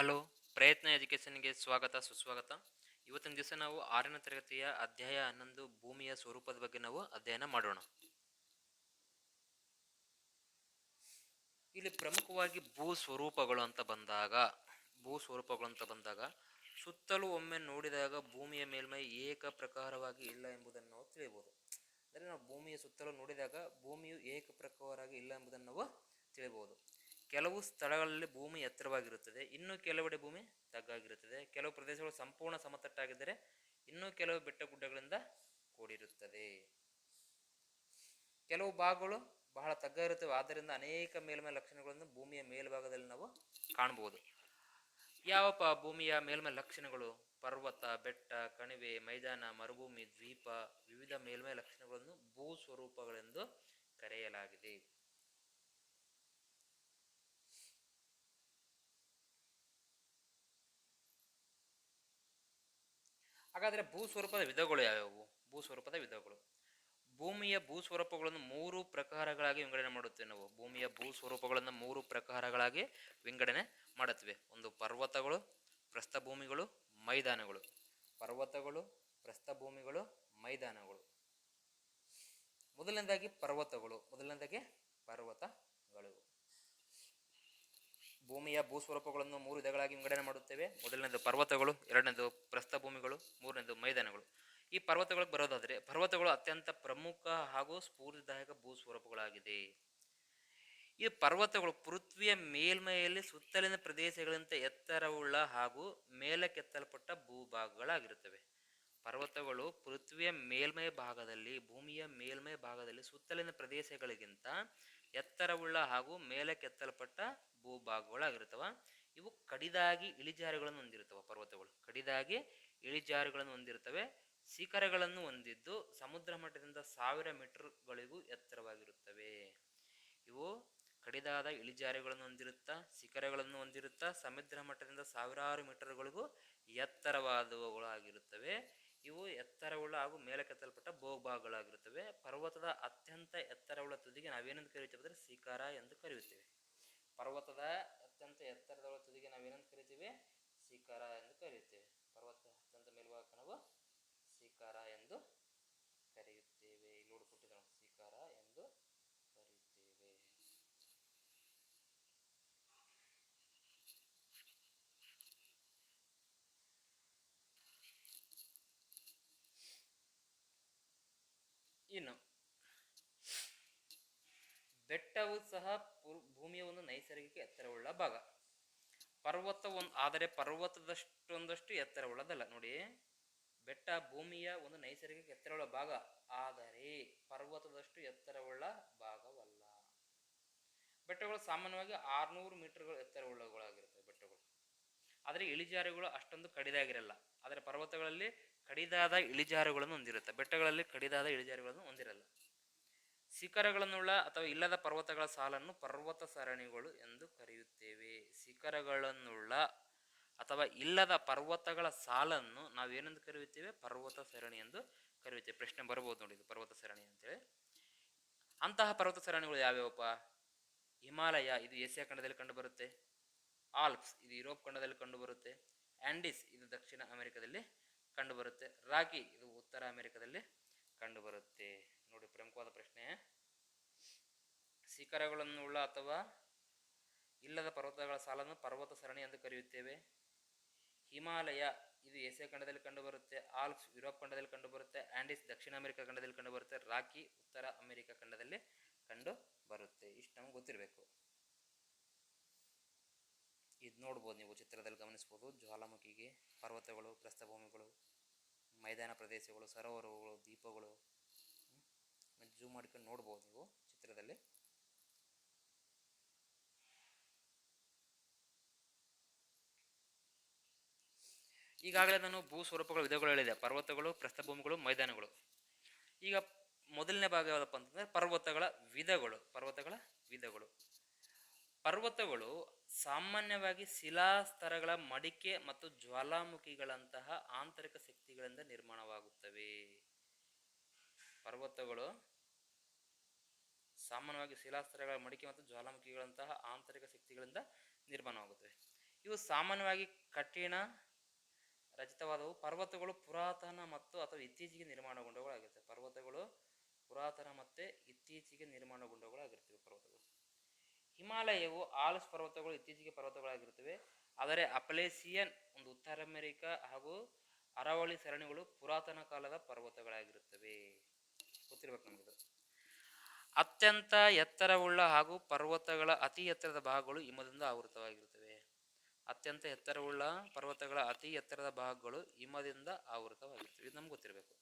Hello, ಪ್ರಯತ್ನ ಎಜುಕೇಷನ್ಗೆ ಸ್ವಾಗತ, ಸುಸ್ವಾಗತ. ಇವತ್ತಿನ ದಿವಸ ನಾವು ಆರನೇ ತರಗತಿಯ ಅಧ್ಯಾಯ ಹನ್ನೊಂದು ಭೂಮಿಯ ಸ್ವರೂಪದ ಬಗ್ಗೆ ನಾವು ಅಧ್ಯಯನ ಮಾಡೋಣ. ಇಲ್ಲಿ ಪ್ರಮುಖವಾಗಿ ಭೂ ಸ್ವರೂಪಗಳು ಅಂತ ಬಂದಾಗ, ಭೂ ಸ್ವರೂಪಗಳು ಅಂತ ಬಂದಾಗ, ಸುತ್ತಲೂ ಒಮ್ಮೆ ನೋಡಿದಾಗ ಭೂಮಿಯ ಮೇಲ್ಮೈ ಏಕ ಪ್ರಕಾರವಾಗಿ ಇಲ್ಲ ಎಂಬುದನ್ನು ನಾವು ತಿಳಿಯಬಹುದು. ಅಂದರೆ ನಾವು ಭೂಮಿಯ ಸುತ್ತಲೂ ನೋಡಿದಾಗ ಭೂಮಿಯು ಏಕ ಪ್ರಕಾರವಾಗಿ ಇಲ್ಲ ಎಂಬುದನ್ನು ನಾವು ತಿಳಿಯಬಹುದು. ಕೆಲವು ಸ್ಥಳಗಳಲ್ಲಿ ಭೂಮಿ ಎತ್ತರವಾಗಿರುತ್ತದೆ, ಇನ್ನು ಕೆಲವೆಡೆ ಭೂಮಿ ತಗ್ಗಾಗಿರುತ್ತದೆ. ಕೆಲವು ಪ್ರದೇಶಗಳು ಸಂಪೂರ್ಣ ಸಮತಟ್ಟಾಗಿದ್ದರೆ ಇನ್ನು ಕೆಲವು ಬೆಟ್ಟ ಗುಡ್ಡಗಳಿಂದ ಕೂಡಿರುತ್ತದೆ. ಕೆಲವು ಭಾಗಗಳು ಬಹಳ ತಗ್ಗ ಇರುತ್ತವೆ ಆದ್ದರಿಂದ ಅನೇಕ ಮೇಲ್ಮೈ ಲಕ್ಷಣಗಳನ್ನು ಭೂಮಿಯ ಮೇಲ್ಭಾಗದಲ್ಲಿ ನಾವು ಕಾಣಬಹುದು. ಯಾವ ಭೂಮಿಯ ಮೇಲ್ಮೈ ಲಕ್ಷಣಗಳು? ಪರ್ವತ, ಬೆಟ್ಟ, ಕಣಿವೆ, ಮೈದಾನ, ಮರುಭೂಮಿ, ದ್ವೀಪ, ವಿವಿಧ ಮೇಲ್ಮೈ ಲಕ್ಷಣಗಳನ್ನು ಭೂ ಸ್ವರೂಪಗಳೆಂದು ಹಾಗಾದರೆ ಭೂ ಸ್ವರೂಪದ ವಿಧಗಳು ಯಾವ್ಯಾವು ಭೂ ಸ್ವರೂಪದ ವಿಧಗಳು. ಭೂಮಿಯ ಭೂ ಸ್ವರೂಪಗಳನ್ನು ಮೂರು ಪ್ರಕಾರಗಳಾಗಿ ವಿಂಗಡಣೆ ಮಾಡುತ್ತೇವೆ ನಾವು. ಭೂಮಿಯ ಭೂ ಸ್ವರೂಪಗಳನ್ನು ಮೂರು ಪ್ರಕಾರಗಳಾಗಿ ವಿಂಗಡಣೆ ಮಾಡುತ್ತವೆ. ಒಂದು ಪರ್ವತಗಳು, ಪ್ರಸ್ಥಭೂಮಿಗಳು, ಮೈದಾನಗಳು. ಪರ್ವತಗಳು, ಪ್ರಸ್ಥಭೂಮಿಗಳು, ಮೈದಾನಗಳು. ಮೊದಲನೇದಾಗಿ ಪರ್ವತಗಳು ಮೊದಲನೇದಾಗಿ ಪರ್ವತಗಳು. ಭೂಮಿಯ ಭೂಸ್ವರೂಪಗಳನ್ನು ಮೂರು ವಿಧಗಳಾಗಿ ವಿಂಗಡಣೆ ಮಾಡುತ್ತೇವೆ. ಮೊದಲನೇದು ಪರ್ವತಗಳು, ಎರಡನೇದು ಪ್ರಸ್ಥಭೂಮಿಗಳು, ಮೂರನೇದು ಮೈದಾನಗಳು. ಈ ಪರ್ವತಗಳಿಗೆ ಬರೋದಾದರೆ ಪರ್ವತಗಳು ಅತ್ಯಂತ ಪ್ರಮುಖ ಹಾಗೂ ಸ್ಫೂರ್ತಿದಾಯಕ ಭೂಸ್ವರೂಪಗಳಾಗಿದೆ. ಈ ಪರ್ವತಗಳು ಪೃಥ್ವಿಯ ಮೇಲ್ಮೈಯಲ್ಲಿ ಸುತ್ತಲಿನ ಪ್ರದೇಶಗಳಿಂದ ಎತ್ತರವುಳ್ಳ ಹಾಗೂ ಮೇಲಕ್ಕೆತ್ತಲ್ಪಟ್ಟ ಭೂಭಾಗಗಳಾಗಿರುತ್ತವೆ. ಪರ್ವತಗಳು ಪೃಥ್ವಿಯ ಮೇಲ್ಮೈ ಭಾಗದಲ್ಲಿ, ಭೂಮಿಯ ಮೇಲ್ಮೈ ಭಾಗದಲ್ಲಿ ಸುತ್ತಲಿನ ಪ್ರದೇಶಗಳಿಗಿಂತ ಎತ್ತರವುಳ್ಳ ಹಾಗೂ ಮೇಲಕ್ಕೆತ್ತಲ್ಪಟ್ಟ ಭೂಭಾಗಗಳಾಗಿರ್ತವ ಇವು ಕಡಿದಾಗಿ ಇಳಿಜಾರುಗಳನ್ನು ಹೊಂದಿರ್ತವೆ ಪರ್ವತಗಳು. ಕಡಿದಾಗಿ ಇಳಿಜಾರುಗಳನ್ನು ಹೊಂದಿರುತ್ತವೆ. ಶಿಖರಗಳನ್ನು ಹೊಂದಿದ್ದು ಸಮುದ್ರ ಮಟ್ಟದಿಂದ ಸಾವಿರ ಮೀಟರ್ಗಳಿಗೂ ಎತ್ತರವಾಗಿರುತ್ತವೆ. ಇವು ಕಡಿದಾದ ಇಳಿಜಾರುಗಳನ್ನು ಹೊಂದಿರುತ್ತಾ, ಶಿಖರಗಳನ್ನು ಹೊಂದಿರುತ್ತಾ, ಸಮುದ್ರ ಮಟ್ಟದಿಂದ ಸಾವಿರಾರು ಮೀಟರ್ಗಳಿಗೂ ಎತ್ತರವಾದವುಗಳಾಗಿರುತ್ತವೆ. ಇವು ಎತ್ತರವುಳ್ಳ ಹಾಗೂ ಮೇಲಕ್ಕೆತ್ತಲ್ಪಟ್ಟ ಭೂಭಾಗಗಳಾಗಿರುತ್ತವೆ. ಪರ್ವತದ ಅತ್ಯಂತ ಎತ್ತರವುಳ್ಳ ತುದಿಗೆ ನಾವೇನೆಂದು ಕರೆಯುತ್ತೇವೆ ಅಂದರೆ ಶಿಖರ ಎಂದು ಕರೆಯುತ್ತೇವೆ. ಪರ್ವತದ ಅತ್ಯಂತ ಎತ್ತರದ ತುದಿಗೆ ನಾವೇನಂತ ಕರಿತೀವಿ ಶಿಖರ ಎಂದು ಕರೆಯುತ್ತೇವೆ ಪರ್ವತ ಅತ್ಯಂತ ಮೇಲ್ಭಾಗಕ್ಕೆ ನಾವು ಶಿಖರ ಎಂದು ಕರೆಯುತ್ತೇವೆ ಇಲ್ಲಿ ಹುಡುಕೊಟ್ಟಿದ್ದೆ ನಾವು ಶಿಖರ ಎಂದು ಕರೆಯುತ್ತೇವೆ ಇನ್ನು ಬೆಟ್ಟವು ಸಹ ಭೂಮಿಯ ಒಂದು ನೈಸರ್ಗಿಕ ಎತ್ತರವುಳ್ಳ ಭಾಗ. ಪರ್ವತ ಒಂದು ಆದರೆ ಪರ್ವತದಷ್ಟೊಂದಷ್ಟು ಎತ್ತರವುಳ್ಳದಲ್ಲ. ನೋಡಿ, ಬೆಟ್ಟ ಭೂಮಿಯ ಒಂದು ನೈಸರ್ಗಿಕ ಎತ್ತರವುಳ್ಳ ಭಾಗ. ಆದರೆ ಪರ್ವತದಷ್ಟು ಎತ್ತರವುಳ್ಳ ಭಾಗವಲ್ಲ. ಬೆಟ್ಟಗಳು ಸಾಮಾನ್ಯವಾಗಿ ಆರ್ನೂರು ಮೀಟರ್ಗಳು ಎತ್ತರವುಳ್ಳಗಳಾಗಿರ್ತವೆ ಬೆಟ್ಟಗಳು. ಆದರೆ ಇಳಿಜಾರುಗಳು ಅಷ್ಟೊಂದು ಕಡಿದಾಗಿರಲ್ಲ. ಆದರೆ ಪರ್ವತಗಳಲ್ಲಿ ಕಡಿದಾದ ಇಳಿಜಾರುಗಳನ್ನು ಹೊಂದಿರುತ್ತೆ. ಬೆಟ್ಟಗಳಲ್ಲಿ ಕಡಿದಾದ ಇಳಿಜಾರುಗಳನ್ನು ಹೊಂದಿರಲ್ಲ. ಶಿಖರಗಳನ್ನುಳ್ಳ ಅಥವಾ ಇಲ್ಲದ ಪರ್ವತಗಳ ಸಾಲನ್ನು ಪರ್ವತ ಸರಣಿಗಳು ಎಂದು ಕರೆಯುತ್ತೇವೆ. ಶಿಖರಗಳನ್ನುಳ್ಳ ಅಥವಾ ಇಲ್ಲದ ಪರ್ವತಗಳ ಸಾಲನ್ನು ನಾವೇನೆಂದು ಕರೆಯುತ್ತೇವೆ? ಪರ್ವತ ಸರಣಿ ಎಂದು ಕರೆಯುತ್ತೇವೆ. ಪ್ರಶ್ನೆ ಬರಬಹುದು ನೋಡಿ ಇದು ಪರ್ವತ ಸರಣಿ ಅಂತೇಳಿ. ಅಂತಹ ಪರ್ವತ ಸರಣಿಗಳು ಯಾವ್ಯಾವಪ್ಪ? ಹಿಮಾಲಯ, ಇದು ಏಷ್ಯಾ ಖಂಡದಲ್ಲಿ ಕಂಡುಬರುತ್ತೆ ಆಲ್ಪ್ಸ್, ಇದು ಯುರೋಪ್ ಖಂಡದಲ್ಲಿ ಕಂಡುಬರುತ್ತೆ ಆಂಡಿಸ್, ಇದು ದಕ್ಷಿಣ ಅಮೆರಿಕದಲ್ಲಿ ಕಂಡುಬರುತ್ತೆ ರಾಕಿ ಇದು ಉತ್ತರ ಅಮೆರಿಕದಲ್ಲಿ ಕಂಡುಬರುತ್ತೆ ನೋಡಿ ಪ್ರಮುಖವಾದ ಪ್ರಶ್ನೆ. ಶಿಖರಗಳನ್ನು ಉಳ್ಳ ಅಥವಾ ಇಲ್ಲದ ಪರ್ವತಗಳ ಸಾಲನ್ನು ಪರ್ವತ ಸರಣಿ ಎಂದು ಕರೆಯುತ್ತೇವೆ. ಹಿಮಾಲಯ ಇದು ಏಷ್ಯಾ ಖಂಡದಲ್ಲಿ ಕಂಡುಬರುತ್ತೆ, ಆಲ್ಪ್ಸ್ ಯುರೋಪ್ ಖಂಡದಲ್ಲಿ ಕಂಡುಬರುತ್ತೆ, ಆಂಡಿಸ್ ದಕ್ಷಿಣ ಅಮೆರಿಕ ಖಂಡದಲ್ಲಿ ಕಂಡುಬರುತ್ತೆ, ರಾಕಿ ಉತ್ತರ ಅಮೆರಿಕ ಖಂಡದಲ್ಲಿ ಕಂಡು ಬರುತ್ತೆ ಇಷ್ಟು ನಮ್ಗೆ ಗೊತ್ತಿರಬೇಕು. ಇದು ನೋಡ್ಬೋದು ನೀವು ಚಿತ್ರದಲ್ಲಿ ಗಮನಿಸ್ಬೋದು. ಜ್ವಾಲಾಮುಖಿಗೆ ಪರ್ವತಗಳು, ಪ್ರಸ್ಥಭೂಮಿಗಳು, ಮೈದಾನ ಪ್ರದೇಶಗಳು, ಸರೋವರಗಳು, ದೀಪಗಳು ಜೂಮ್ ಮಾಡ್ಕೊಂಡು ನೋಡ್ಬೋದು ನೀವು ಚಿತ್ರದಲ್ಲಿ. ಈಗಾಗಲೇ ನಾನು ಭೂ ಸ್ವರೂಪಗಳ ವಿಧಗಳು ಹೇಳಿದೆ. ಪರ್ವತಗಳು, ಪ್ರಸ್ಥಭೂಮಿಗಳು, ಮೈದಾನಗಳು. ಈಗ ಮೊದಲನೇ ಭಾಗ ಯಾವುದಪ್ಪ ಅಂತಂದ್ರೆ ಪರ್ವತಗಳ ವಿಧಗಳು. ಪರ್ವತಗಳ ವಿಧಗಳು. ಪರ್ವತಗಳು ಸಾಮಾನ್ಯವಾಗಿ ಶಿಲಾಸ್ತರಗಳ ಮಡಿಕೆ ಮತ್ತು ಜ್ವಾಲಾಮುಖಿಗಳಂತಹ ಆಂತರಿಕ ಶಕ್ತಿಗಳಿಂದ ನಿರ್ಮಾಣವಾಗುತ್ತವೆ. ಪರ್ವತಗಳು ಸಾಮಾನ್ಯವಾಗಿ ಶಿಲಾಸ್ತ್ರಗಳ ಮಡಿಕೆ ಮತ್ತು ಜ್ವಾಲಾಮುಖಿಗಳಂತಹ ಆಂತರಿಕ ಶಕ್ತಿಗಳಿಂದ ನಿರ್ಮಾಣವಾಗುತ್ತವೆ. ಇವು ಸಾಮಾನ್ಯವಾಗಿ ಕಠಿಣ, ರಚಿತವಾದವು. ಪರ್ವತಗಳು ಪುರಾತನ ಮತ್ತು ಅಥವಾ ಇತ್ತೀಚೆಗೆ ನಿರ್ಮಾಣಗೊಂಡವುಗಳಾಗಿರ್ತವೆ ಪರ್ವತಗಳು ಪುರಾತನ ಮತ್ತೆ ಇತ್ತೀಚೆಗೆ ನಿರ್ಮಾಣಗೊಂಡವುಗಳಾಗಿರ್ತವೆ ಪರ್ವತಗಳು. ಹಿಮಾಲಯವು ಆಲ್ಸ್ ಪರ್ವತಗಳು, ಇತ್ತೀಚೆಗೆ ಪರ್ವತಗಳಾಗಿರುತ್ತವೆ. ಆದರೆ ಅಪಲೇಸಿಯನ್, ಒಂದು ಉತ್ತರ ಅಮೆರಿಕ ಹಾಗೂ ಅರಾವಳಿ ಸರಣಿಗಳು ಪುರಾತನ ಕಾಲದ ಪರ್ವತಗಳಾಗಿರುತ್ತವೆ. ಗೊತ್ತಿರ್ಬೇಕು ಅತ್ಯಂತ ಎತ್ತರವುಳ್ಳ ಹಾಗೂ ಪರ್ವತಗಳ ಅತಿ ಎತ್ತರದ ಭಾಗಗಳು ಹಿಮದಿಂದ ಆವೃತವಾಗಿರುತ್ತವೆ. ಅತ್ಯಂತ ಎತ್ತರವುಳ್ಳ ಪರ್ವತಗಳ ಅತಿ ಎತ್ತರದ ಭಾಗಗಳು ಹಿಮದಿಂದ ಆವೃತವಾಗಿರುತ್ತವೆ. ಇದು ನಮ್ಗೆ ಗೊತ್ತಿರಬೇಕು.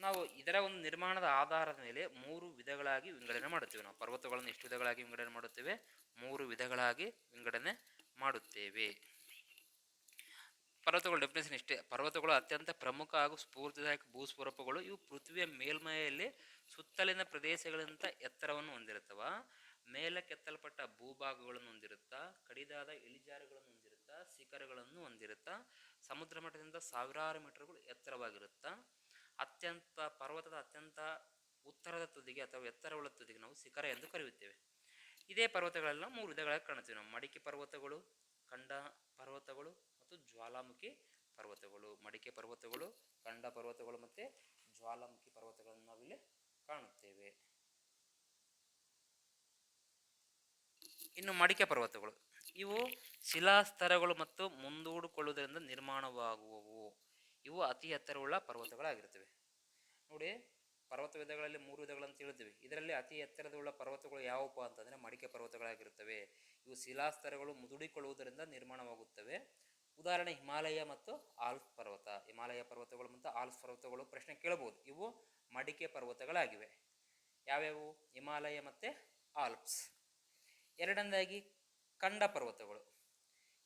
ನಾವು ಇದರ ಒಂದು ನಿರ್ಮಾಣದ ಆಧಾರದ ಮೇಲೆ ಮೂರು ವಿಧಗಳಾಗಿ ವಿಂಗಡಣೆ ಮಾಡುತ್ತೇವೆ. ನಾವು ಪರ್ವತಗಳನ್ನು ಎಷ್ಟು ವಿಧಗಳಾಗಿ ವಿಂಗಡಣೆ ಮಾಡುತ್ತೇವೆ? ಮೂರು ವಿಧಗಳಾಗಿ ವಿಂಗಡಣೆ ಮಾಡುತ್ತೇವೆ. ಪರ್ವತಗಳ ಡೆಫಿನೇಷನ್ ಇಷ್ಟೇ. ಪರ್ವತಗಳು ಅತ್ಯಂತ ಪ್ರಮುಖ ಹಾಗೂ ಸ್ಫೂರ್ತಿದಾಯಕ ಭೂಸ್ವರೂಪಗಳು. ಇವು ಪೃಥ್ವಿಯ ಮೇಲ್ಮೈಯಲ್ಲಿ ಸುತ್ತಲಿನ ಪ್ರದೇಶಗಳಿಂದ ಎತ್ತರವನ್ನು ಹೊಂದಿರುತ್ತವ. ಮೇಲಕ್ಕೆತ್ತಲ್ಪಟ್ಟ ಭೂಭಾಗಗಳನ್ನು ಹೊಂದಿರುತ್ತಾ, ಕಡಿದಾದ ಇಳಿಜಾರುಗಳನ್ನು ಹೊಂದಿರುತ್ತಾ, ಶಿಖರಗಳನ್ನು ಹೊಂದಿರುತ್ತಾ, ಸಮುದ್ರ ಮಟ್ಟದಿಂದ ಸಾವಿರಾರು ಮೀಟರ್ಗಳು ಎತ್ತರವಾಗಿರುತ್ತಾ. ಅತ್ಯಂತ ಪರ್ವತದ ಅತ್ಯಂತ ಉತ್ತರದ ತುದಿಗೆ ಅಥವಾ ಎತ್ತರವುಳ್ಳ ತುದಿಗೆ ನಾವು ಶಿಖರ ಎಂದು ಕರೆಯುತ್ತೇವೆ. ಇದೇ ಪರ್ವತಗಳೆಲ್ಲ ಮೂರು ವಿಧಗಳಾಗಿ ಕಾಣುತ್ತೇವೆ. ನಾವು ಮಡಿಕೆ ಪರ್ವತಗಳು, ಖಂಡ ಪರ್ವತಗಳು ಮತ್ತು ಜ್ವಾಲಾಮುಖಿ ಪರ್ವತಗಳು, ಮಡಿಕೆ ಪರ್ವತಗಳು, ಕಂಡ ಪರ್ವತಗಳು ಮತ್ತು ಜ್ವಾಲಾಮುಖಿ ಪರ್ವತಗಳನ್ನು ನಾವಿಲ್ಲಿ ಕಾಣುತ್ತೇವೆ. ಇನ್ನು ಮಡಿಕೆ ಪರ್ವತಗಳು. ಇವು ಶಿಲಾಸ್ತರಗಳು ಮತ್ತು ಮುಂದೂಡಿಕೊಳ್ಳುವುದರಿಂದ ನಿರ್ಮಾಣವಾಗುವವು. ಇವು ಅತಿ ಎತ್ತರವುಳ್ಳ ಪರ್ವತಗಳಾಗಿರ್ತವೆ ನೋಡಿ, ಪರ್ವತ ವಿಧಗಳಲ್ಲಿ ಮೂರು ವಿಧಗಳನ್ನು ಹೇಳಿದ್ವಿ ಇದರಲ್ಲಿ ಅತಿ ಎತ್ತರದುಳ್ಳ ಪರ್ವತಗಳು ಯಾವಪ್ಪ ಅಂತಂದರೆ ಮಡಿಕೆ ಪರ್ವತಗಳಾಗಿರುತ್ತವೆ. ಇವು ಶಿಲಾಸ್ತರಗಳು ಮುದುಡಿಕೊಳ್ಳುವುದರಿಂದ ನಿರ್ಮಾಣವಾಗುತ್ತವೆ. ಉದಾಹರಣೆ ಹಿಮಾಲಯ ಮತ್ತು ಆಲ್ಫ್ ಪರ್ವತ. ಹಿಮಾಲಯ ಪರ್ವತಗಳು ಮತ್ತು ಆಲ್ಫ್ ಪರ್ವತಗಳು ಪ್ರಶ್ನೆ ಕೇಳಬಹುದು. ಇವು ಮಡಿಕೆ ಪರ್ವತಗಳಾಗಿವೆ. ಯಾವ್ಯಾವು? ಹಿಮಾಲಯ ಮತ್ತು ಆಲ್ಪ್ಸ್. ಎರಡನೇದಾಗಿ ಖಂಡ ಪರ್ವತಗಳು.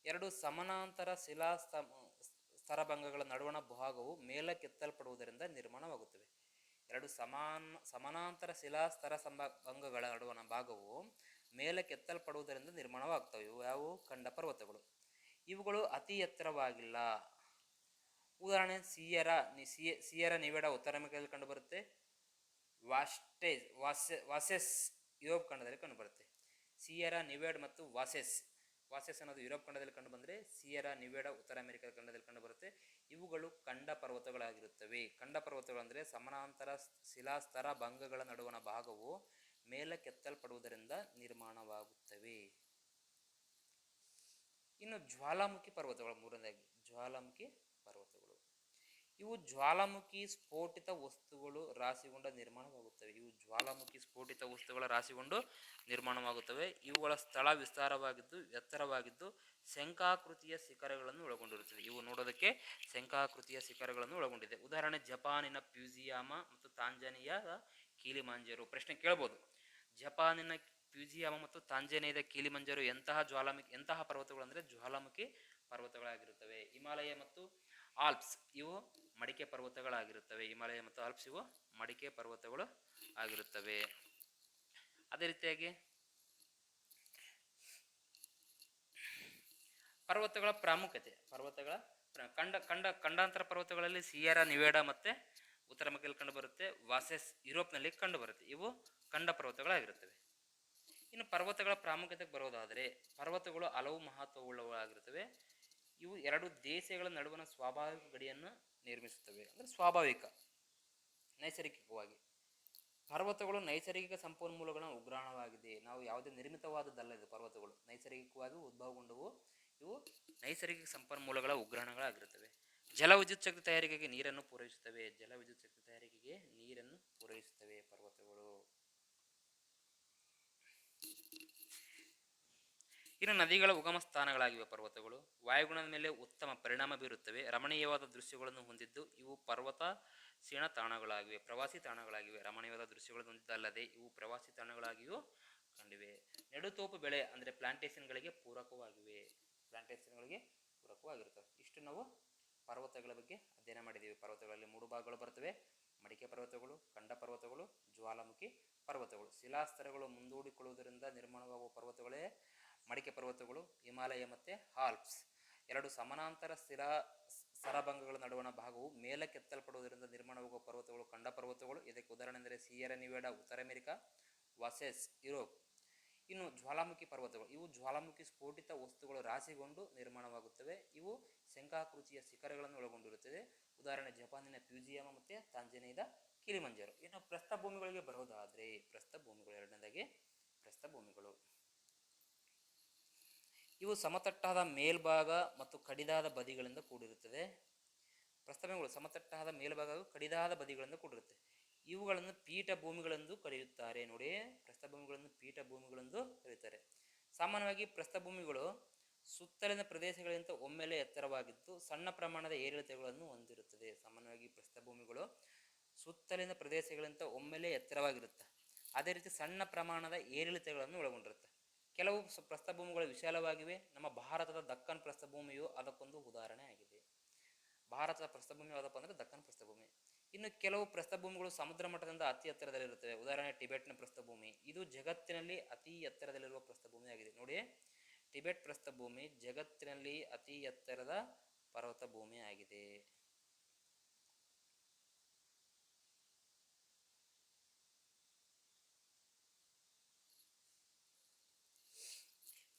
ಎರಡು ಸಮಾನಾಂತರ ಶಿಲಾ ಸ್ತರಭಂಗಗಳ ನಡುವಣ ಭಾಗವು ಮೇಲಕ್ಕೆತ್ತಲ್ಪಡುವುದರಿಂದ ನಿರ್ಮಾಣವಾಗುತ್ತವೆ. ಎರಡು ಸಮಾನ ಸಮಾನಾಂತರ ಶಿಲಾ ಸ್ತರ ಭಂಗಗಳ ನಡುವಣ ಭಾಗವು ಮೇಲಕ್ಕೆತ್ತಲ್ಪಡುವುದರಿಂದ ನಿರ್ಮಾಣವಾಗ್ತವೆ. ಇವು ಯಾವುವು ಖಂಡ ಪರ್ವತಗಳು. ಇವುಗಳು ಅತಿ ಎತ್ತರವಾಗಿಲ್ಲ. ಉದಾಹರಣೆ, ಸಿಯರ ನಿ ಸಿಯ ಸಿಯರ ನಿವೆಡ ಉತ್ತರ ಅಮೆರಿಕದಲ್ಲಿ ಕಂಡುಬರುತ್ತೆ. ವಾಸ್ಟೇಜ್ ವಾಸೆ ವಾಸೆಸ್ ಯುರೋಪ್ ಖಂಡದಲ್ಲಿ ಕಂಡುಬರುತ್ತೆ. ಸಿಯರ ನಿವೆಡ್ ಮತ್ತು ವಾಸೆಸ್ ವಾಸೆಸ್ ಅನ್ನೋದು ಯುರೋಪ್ ಖಂಡದಲ್ಲಿ ಕಂಡುಬಂದರೆ ಸಿಯರ ನಿವೆಡ ಉತ್ತರ ಅಮೆರಿಕ ಖಂಡದಲ್ಲಿ ಕಂಡುಬರುತ್ತೆ. ಇವುಗಳು ಖಂಡ ಪರ್ವತಗಳಾಗಿರುತ್ತವೆ. ಖಂಡ ಪರ್ವತಗಳು ಅಂದರೆ ಸಮಾನಾಂತರ ಶಿಲಾಸ್ತರ ಭಂಗಗಳ ನಡುವಣ ಭಾಗವು ಮೇಲಕ್ಕೆತ್ತಲ್ಪಡುವುದರಿಂದ ನಿರ್ಮಾಣವಾಗುತ್ತವೆ. ಇನ್ನು ಜ್ವಾಲಾಮುಖಿ ಪರ್ವತಗಳು ಮೂರನೇದಾಗಿ, ಜ್ವಾಲಾಮುಖಿ ಪರ್ವತಗಳು. ಇವು ಜ್ವಾಲಾಮುಖಿ ಸ್ಫೋಟಿತ ವಸ್ತುಗಳು ರಾಸಿಗೊಂಡ ನಿರ್ಮಾಣವಾಗುತ್ತವೆ. ಇವು ಜ್ವಾಲಾಮುಖಿ ಸ್ಫೋಟಿತ ವಸ್ತುಗಳ ರಾಸಿಗೊಂಡು ನಿರ್ಮಾಣವಾಗುತ್ತವೆ. ಇವುಗಳ ಸ್ಥಳ ವಿಸ್ತಾರವಾಗಿದ್ದು, ಎತ್ತರವಾಗಿದ್ದು ಶಂಕಾಕೃತಿಯ ಶಿಖರಗಳನ್ನು ಒಳಗೊಂಡಿರುತ್ತದೆ ಇವು ನೋಡೋದಕ್ಕೆ ಶಂಕಾಕೃತಿಯ ಶಿಖರಗಳನ್ನು ಒಳಗೊಂಡಿದೆ. ಉದಾಹರಣೆ, ಜಪಾನಿನ ಪ್ಯೂಸಿಯಾಮ ಮತ್ತು ತಾಂಜಾನಿಯಾದ ಕೀಲಿಮಾಂಜರು. ಪ್ರಶ್ನೆ ಕೇಳ್ಬೋದು. ಜಪಾನಿನ ಪ್ಯೂಜಿಯಾಮ ಮತ್ತು ತಾಂಜಾನಿಯಾದ ಕೀಲಿಮಂಜರು ಎಂತಹ ಜ್ವಾಲಾಮುಖಿ, ಎಂತಹ ಪರ್ವತಗಳು ಅಂದರೆ ಜ್ವಾಲಾಮುಖಿ ಪರ್ವತಗಳಾಗಿರುತ್ತವೆ. ಹಿಮಾಲಯ ಮತ್ತು ಆಲ್ಪ್ಸ್ ಇವು ಮಡಿಕೆ ಪರ್ವತಗಳಾಗಿರುತ್ತವೆ. ಹಿಮಾಲಯ ಮತ್ತು ಆಲ್ಪ್ಸ್ ಇವು ಮಡಿಕೆ ಪರ್ವತಗಳು ಆಗಿರುತ್ತವೆ. ಅದೇ ರೀತಿಯಾಗಿ ಪರ್ವತಗಳ ಪ್ರಾಮುಖ್ಯತೆ, ಪರ್ವತಗಳ ಪ್ರ- ಕಂಡ ಕಂಡ ಖಂಡಾಂತರ ಪರ್ವತಗಳಲ್ಲಿ ಸಿಯರ, ನಿವೇಡ ಮತ್ತೆ ಉತ್ತರ ಮಕ್ಕಳಲ್ಲಿ ಕಂಡು ಬರುತ್ತೆ. ವಾಸೆಸ್ ಯುರೋಪ್ನಲ್ಲಿ ಕಂಡು ಬರುತ್ತೆ. ಇವು ಖಂಡ ಪರ್ವತಗಳಾಗಿರುತ್ತವೆ. ಇನ್ನು ಪರ್ವತಗಳ ಪ್ರಾಮುಖ್ಯತೆಗೆ ಬರೋದಾದರೆ ಪರ್ವತಗಳು ಹಲವು ಮಹತ್ವವುಳ್ಳವಾಗಿರುತ್ತವೆ ಇವು ಎರಡು ದೇಶಗಳ ನಡುವಿನ ಸ್ವಾಭಾವಿಕ ಗಡಿಯನ್ನು ನಿರ್ಮಿಸುತ್ತವೆ. ಅಂದರೆ ಸ್ವಾಭಾವಿಕ, ನೈಸರ್ಗಿಕವಾಗಿ. ಪರ್ವತಗಳು ನೈಸರ್ಗಿಕ ಸಂಪನ್ಮೂಲಗಳ ಉಗ್ರಾಣವಾಗಿದೆ. ನಾವು ಯಾವುದೇ ನಿರ್ಮಿತವಾದದ್ದಲ್ಲ ಇದು ಪರ್ವತಗಳು. ನೈಸರ್ಗಿಕವಾಗಿ ಉದ್ಭವಗೊಂಡವು ಇವು ನೈಸರ್ಗಿಕ ಸಂಪನ್ಮೂಲಗಳ ಉಗ್ರಾಣಗಳಾಗಿರುತ್ತವೆ. ಜಲವಿದ್ಯುತ್ ಶಕ್ತಿ ತಯಾರಿಕೆಗೆ ನೀರನ್ನು ಪೂರೈಸುತ್ತವೆ. ಜಲವಿದ್ಯುತ್ ಶಕ್ತಿ ತಯಾರಿಕೆಗೆ ನೀರನ್ನು ಪೂರೈಸುತ್ತವೆ ಪರ್ವತಗಳು. ಇನ್ನು ನದಿಗಳ ಉಗಮ ಸ್ಥಾನಗಳಾಗಿವೆ ಪರ್ವತಗಳು. ವಾಯುಗುಣದ ಮೇಲೆ ಉತ್ತಮ ಪರಿಣಾಮ ಬೀರುತ್ತವೆ. ರಮಣೀಯವಾದ ದೃಶ್ಯಗಳನ್ನು ಹೊಂದಿದ್ದು ಇವು ಪರ್ವತ ಸೀಣ ತಾಣಗಳಾಗಿವೆ. ಪ್ರವಾಸಿ ತಾಣಗಳಾಗಿವೆ. ರಮಣೀಯವಾದ ದೃಶ್ಯಗಳನ್ನು ಹೊಂದಿದ್ದಲ್ಲದೆ ಇವು ಪ್ರವಾಸಿ ತಾಣಗಳಾಗಿಯೂ ಕಂಡಿವೆ. ನೆಡುತೋಪು ಬೆಳೆ ಅಂದರೆ ಪ್ಲಾಂಟೇಶನ್ಗಳಿಗೆ ಪೂರಕವಾಗಿವೆ. ಪ್ಲಾಂಟೇಶನ್ಗಳಿಗೆ ಪೂರಕವಾಗಿರುತ್ತವೆ. ಇಷ್ಟು ನಾವು ಪರ್ವತಗಳ ಬಗ್ಗೆ ಅಧ್ಯಯನ ಮಾಡಿದ್ದೀವಿ. ಪರ್ವತಗಳಲ್ಲಿ ಮೂರು ಭಾಗಗಳು ಬರ್ತವೆ ಮಡಿಕೆ ಪರ್ವತಗಳು ಖಂಡ ಪರ್ವತಗಳು, ಜ್ವಾಲಾಮುಖಿ ಪರ್ವತಗಳು. ಶಿಲಾಸ್ತರಗಳು ಮುಂದೂಡಿಕೊಳ್ಳುವುದರಿಂದ ನಿರ್ಮಾಣವಾಗುವ ಪರ್ವತಗಳೇ ಮಡಿಕೆ ಪರ್ವತಗಳು, ಹಿಮಾಲಯ ಮತ್ತು ಆಲ್ಪ್ಸ್ ಎರಡು ಸಮಾನಾಂತರ ಸ್ಥಿರ ಸರಭಂಗಗಳ ನಡುವಣ ಭಾಗವು ಮೇಲಕ್ಕೆತ್ತಲ್ಪಡುವುದರಿಂದ ನಿರ್ಮಾಣವಾಗುವ ಪರ್ವತಗಳು, ಖಂಡ ಪರ್ವತಗಳು. ಇದಕ್ಕೆ ಉದಾಹರಣೆ ಅಂದರೆ ಸಿಯರ, ನಿವೇಡ, ಉತ್ತರ ಅಮೆರಿಕ, ವಾಸೆಸ್, ಯುರೋಪ್. ಇನ್ನು ಜ್ವಾಲಾಮುಖಿ ಪರ್ವತಗಳು, ಇವು ಜ್ವಾಲಾಮುಖಿ ಸ್ಫೋಟಿತ ವಸ್ತುಗಳು ರಾಶಿಗೊಂಡು ನಿರ್ಮಾಣವಾಗುತ್ತವೆ. ಇವು ಶಂಕಾಕೃತಿಯ ಶಿಖರಗಳನ್ನು ಒಳಗೊಂಡಿರುತ್ತದೆ ಉದಾಹರಣೆ, ಜಪಾನಿನ ಪ್ಯೂಜಿಯಮ ಮತ್ತು ತಾಂಜನೇಯದ ಕಿಲಿಮಂಜರು. ಇನ್ನು ಪ್ರಸ್ಥಭೂಮಿಗಳಿಗೆ ಬರೋದಾದ್ರೆ ಪ್ರಸ್ಥಭೂಮಿಗಳು, ಎರಡನೇದಾಗಿ ಪ್ರಸ್ಥಭೂಮಿಗಳು. ಇವು ಸಮತಟ್ಟಾದ ಮೇಲ್ಭಾಗ ಮತ್ತು ಕಡಿದಾದ ಬದಿಗಳಿಂದ ಕೂಡಿರುತ್ತದೆ. ಪ್ರಸ್ಥಭೂಮಿಗಳು ಸಮತಟ್ಟಾದ ಮೇಲ್ಭಾಗ ಕಡಿದಾದ ಬದಿಗಳಿಂದ ಕೂಡಿರುತ್ತೆ. ಇವುಗಳನ್ನು ಪೀಠ ಭೂಮಿಗಳೆಂದು ಕರೆಯುತ್ತಾರೆ. ನೋಡಿ ಪ್ರಸ್ಥಭೂಮಿಗಳನ್ನು ಪೀಠ ಭೂಮಿಗಳೆಂದು ಕರೆಯುತ್ತಾರೆ. ಸಾಮಾನ್ಯವಾಗಿ ಪ್ರಸ್ಥಭೂಮಿಗಳು ಸುತ್ತಲಿನ ಪ್ರದೇಶಗಳಿಗಿಂತ ಒಮ್ಮೆಲೆ ಎತ್ತರವಾಗಿದ್ದು, ಸಣ್ಣ ಪ್ರಮಾಣದ ಏರಿಳಿತಗಳನ್ನು ಹೊಂದಿರುತ್ತದೆ. ಸಾಮಾನ್ಯವಾಗಿ ಪ್ರಸ್ಥಭೂಮಿಗಳು ಸುತ್ತಲಿನ ಪ್ರದೇಶಗಳಿಗಿಂತ ಒಮ್ಮೆಲೆ ಎತ್ತರವಾಗಿರುತ್ತೆ. ಅದೇ ರೀತಿ ಸಣ್ಣ ಪ್ರಮಾಣದ ಏರಿಳಿತಗಳನ್ನು ಒಳಗೊಂಡಿರುತ್ತೆ. ಕೆಲವು ಪ್ರಸ್ಥಭೂಮಿಗಳು ವಿಶಾಲವಾಗಿವೆ. ನಮ್ಮ ಭಾರತದ ದಕ್ಕನ್ ಪ್ರಸ್ಥಭೂಮಿಯು ಅದಕ್ಕೊಂದು ಉದಾಹರಣೆ ಆಗಿದೆ. ಭಾರತದ ಪ್ರಸ್ಥಭೂಮಿ ಯಾವುದಪ್ಪ ಅಂದರೆ ದಕ್ಕನ್ ಪ್ರಸ್ಥಭೂಮಿ. ಇನ್ನು ಕೆಲವು ಪ್ರಸ್ಥಭೂಮಿಗಳು ಸಮುದ್ರ ಮಟ್ಟದಿಂದ ಅತಿ ಎತ್ತರದಲ್ಲಿರುತ್ತವೆ. ಉದಾಹರಣೆ ಟಿಬೆಟ್ನ ಪ್ರಸ್ಥಭೂಮಿ. ಇದು ಜಗತ್ತಿನಲ್ಲಿ ಅತಿ ಎತ್ತರದಲ್ಲಿರುವ ಪ್ರಸ್ಥಭೂಮಿ ಆಗಿದೆ. ನೋಡಿ, ಟಿಬೆಟ್ ಪ್ರಸ್ಥಭೂಮಿ ಜಗತ್ತಿನಲ್ಲಿ ಅತಿ ಎತ್ತರದ ಪರ್ವತ ಭೂಮಿ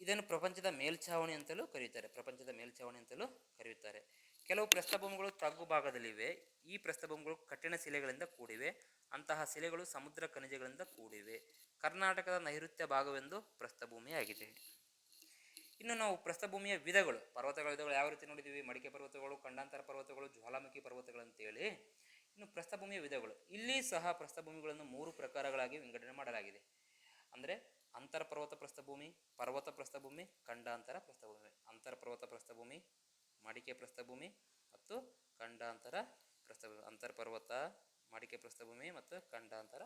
ಇದನ್ನು ಪ್ರಪಂಚದ ಮೇಲ್ಛಾವಣಿ ಅಂತಲೂ ಕರೆಯುತ್ತಾರೆ ಪ್ರಪಂಚದ ಮೇಲ್ಛಾವಣಿ ಅಂತಲೂ ಕರೆಯುತ್ತಾರೆ ಕೆಲವು ಪ್ರಸ್ಥಭೂಮಿಗಳು ತಗ್ಗು ಭಾಗದಲ್ಲಿವೆ, ಈ ಪ್ರಸ್ಥಭೂಮಿಗಳು ಕಠಿಣ ಶಿಲೆಗಳಿಂದ ಕೂಡಿವೆ, ಅಂತಹ ಶಿಲೆಗಳು ಸಮುದ್ರ ಖನಿಜಗಳಿಂದ ಕೂಡಿವೆ. ಕರ್ನಾಟಕದ ನೈಋತ್ಯ ಭಾಗವೆಂದು ಪ್ರಸ್ಥಭೂಮಿಯಾಗಿದೆ ಇನ್ನು ನಾವು ಪ್ರಸ್ಥಭೂಮಿಯ ವಿಧಗಳು, ಪರ್ವತಗಳ ವಿಧಗಳು ಯಾವ ರೀತಿ ನೋಡಿದ್ದೀವಿ? ಮಡಿಕೆ ಪರ್ವತಗಳು, ಖಂಡಾಂತರ ಪರ್ವತಗಳು, ಜ್ವಾಲಾಮುಖಿ ಪರ್ವತಗಳು ಅಂತೇಳಿ ಇನ್ನು ಪ್ರಸ್ಥಭೂಮಿಯ ವಿಧಗಳು. ಇಲ್ಲಿ ಸಹ ಪ್ರಸ್ಥಭೂಮಿಗಳನ್ನು ಮೂರು ಪ್ರಕಾರಗಳಾಗಿ ವಿಂಗಡಣೆ ಮಾಡಲಾಗಿದೆ. ಅಂದರೆ ಅಂತರ್ ಪರ್ವತ ಪ್ರಸ್ಥಭೂಮಿ ಪರ್ವತ ಪ್ರಸ್ಥಭೂಮಿ ಖಂಡಾಂತರ ಪ್ರಸ್ಥಭೂಮಿ ಅಂತರ ಪರ್ವತ ಪ್ರಸ್ಥಭೂಮಿ ಮಡಿಕೆ ಪ್ರಸ್ಥಭೂಮಿ ಮತ್ತು ಖಂಡಾಂತರ ಪ್ರಸ್ಥಭೂಮಿ ಅಂತರ ಪರ್ವತ ಮಡಿಕೆ ಪ್ರಸ್ಥಭೂಮಿ ಮತ್ತು ಖಂಡಾಂತರ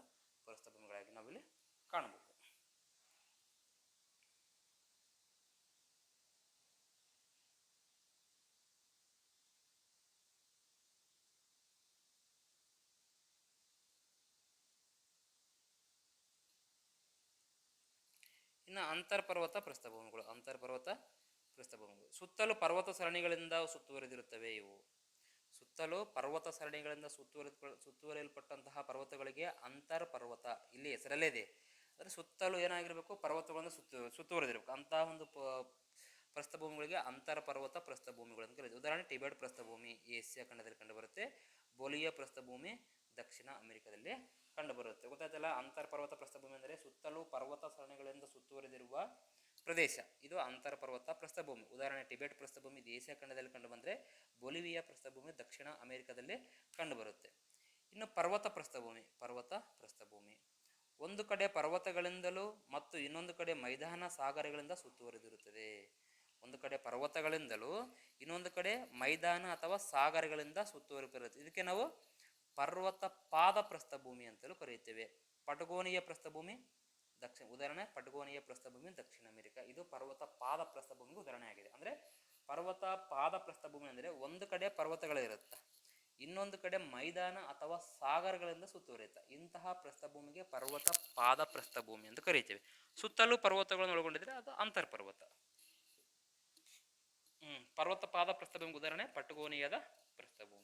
ಪ್ರಸ್ಥಭೂಮಿಗಳಾಗಿ ನಾವಿಲ್ಲಿ ಕಾಣಬಹುದು. ಇನ್ನು ಅಂತರ್ಪರ್ವತ ಪ್ರಸ್ಥಭೂಮಿಗಳು ಅಂತರ್ಪರ್ವತ ಪ್ರಸ್ಥಭೂಮಿಗಳು. ಸುತ್ತಲೂ ಪರ್ವತ ಸರಣಿಗಳಿಂದ ಸುತ್ತುವರಿದಿರುತ್ತವೆ ಇವು. ಸುತ್ತಲೂ ಪರ್ವತ ಸರಣಿಗಳಿಂದ ಸುತ್ತುವರಿದ ಸುತ್ತುವರಿಯಲ್ಪಟ್ಟಂತಹ ಪರ್ವತಗಳಿಗೆ ಅಂತರ್ಪರ್ವತ ಇಲ್ಲಿ ಹೆಸರಲ್ಲೇ ಇದೆ. ಅಂದರೆ ಸುತ್ತಲೂ ಏನಾಗಿರಬೇಕು, ಪರ್ವತಗಳಿಂದ ಸುತ್ತು, ಸುತ್ತುವರಿದಿರಬೇಕು. ಅಂತಹ ಒಂದು ಪ, ಪ್ರಸ್ಥಭೂಮಿಗಳಿಗೆ ಅಂತರ್ ಪರ್ವತ ಪ್ರಸ್ಥಭೂಮಿಗಳು ಅಂತ ಕರೀತೀವಿ. ಉದಾಹರಣೆ, ಟಿಬೆಟ್ ಪ್ರಸ್ಥಭೂಮಿ, ಏಷ್ಯಾ ಖಂಡದಲ್ಲಿ ಕಂಡುಬರುತ್ತೆ. ಬೋಲಿಯಾ ಪ್ರಸ್ಥಭೂಮಿ, ದಕ್ಷಿಣ ಅಮೆರಿಕದಲ್ಲಿ ಕಂಡುಬರುತ್ತೆ. ಗೊತ್ತಾಯ್ತಲ್ಲ? ಅಂತರ್ ಪರ್ವತ ಪ್ರಸ್ಥಭೂಮಿ ಅಂದರೆ ಸುತ್ತಲೂ ಪರ್ವತ ಸರಣಿಗಳಿಂದ ಸುತ್ತುವರಿದಿರುವ ಪ್ರದೇಶ. ಇದು ಅಂತರ್ ಪರ್ವತ ಪ್ರಸ್ಥಭೂಮಿ. ಉದಾಹರಣೆ, ಟಿಬೆಟ್ ಪ್ರಸ್ಥಭೂಮಿ ಏಷ್ಯಾ ಖಂಡದಲ್ಲಿ ಕಂಡುಬಂದರೆ ಬೊಲಿವಿಯಾ ಪ್ರಸ್ಥಭೂಮಿ, ದಕ್ಷಿಣ ಅಮೆರಿಕದಲ್ಲಿ ಕಂಡುಬರುತ್ತೆ. ಇನ್ನು ಪರ್ವತ ಪ್ರಸ್ಥಭೂಮಿ ಪರ್ವತ ಪ್ರಸ್ಥಭೂಮಿ. ಒಂದು ಕಡೆ ಪರ್ವತಗಳಿಂದಲೂ ಮತ್ತು ಇನ್ನೊಂದು ಕಡೆ ಮೈದಾನ ಸಾಗರಗಳಿಂದ ಸುತ್ತುವರಿದಿರುತ್ತದೆ. ಒಂದು ಕಡೆ ಪರ್ವತಗಳಿಂದಲೂ, ಇನ್ನೊಂದು ಕಡೆ ಮೈದಾನ ಅಥವಾ ಸಾಗರಗಳಿಂದ ಸುತ್ತುವರಿದಿರುತ್ತೆ ಇದಕ್ಕೆ ನಾವು ಪರ್ವತ ಪಾದ ಪ್ರಸ್ಥಭೂಮಿ ಅಂತಲೂ ಕರೆಯುತ್ತೇವೆ. ಪಟಗೋನಿಯ ಪ್ರಸ್ಥಭೂಮಿ, ದಕ್ಷಿಣ, ಉದಾಹರಣೆ ಪಟಗೋನಿಯ ಪ್ರಸ್ಥಭೂಮಿ, ದಕ್ಷಿಣ ಅಮೆರಿಕ. ಇದು ಪರ್ವತ ಪಾದ ಪ್ರಸ್ಥಭೂಮಿಗೆ ಉದಾಹರಣೆ ಆಗಿದೆ. ಅಂದರೆ ಪರ್ವತ ಪಾದ ಪ್ರಸ್ಥಭೂಮಿ ಅಂದರೆ ಒಂದು ಕಡೆ ಪರ್ವತಗಳಿರುತ್ತೆ, ಇನ್ನೊಂದು ಕಡೆ ಮೈದಾನ ಅಥವಾ ಸಾಗರಗಳಿಂದ ಸುತ್ತುವರಿಯುತ್ತೆ. ಇಂತಹ ಪ್ರಸ್ಥಭೂಮಿಗೆ ಪರ್ವತ ಪಾದ ಪ್ರಸ್ಥಭೂಮಿ ಎಂದು ಕರೀತೇವೆ ಸುತ್ತಲೂ ಪರ್ವತಗಳನ್ನು ಒಳಗೊಂಡಿದ್ರೆ ಅದು ಅಂತರ್ಪರ್ವತ. ಹ್ಮ್, ಪರ್ವತ ಪಾದ ಪ್ರಸ್ಥಭೂಮಿಗೆ ಉದಾಹರಣೆ ಪಟಗೋನಿಯದ ಪ್ರಸ್ಥಭೂಮಿ.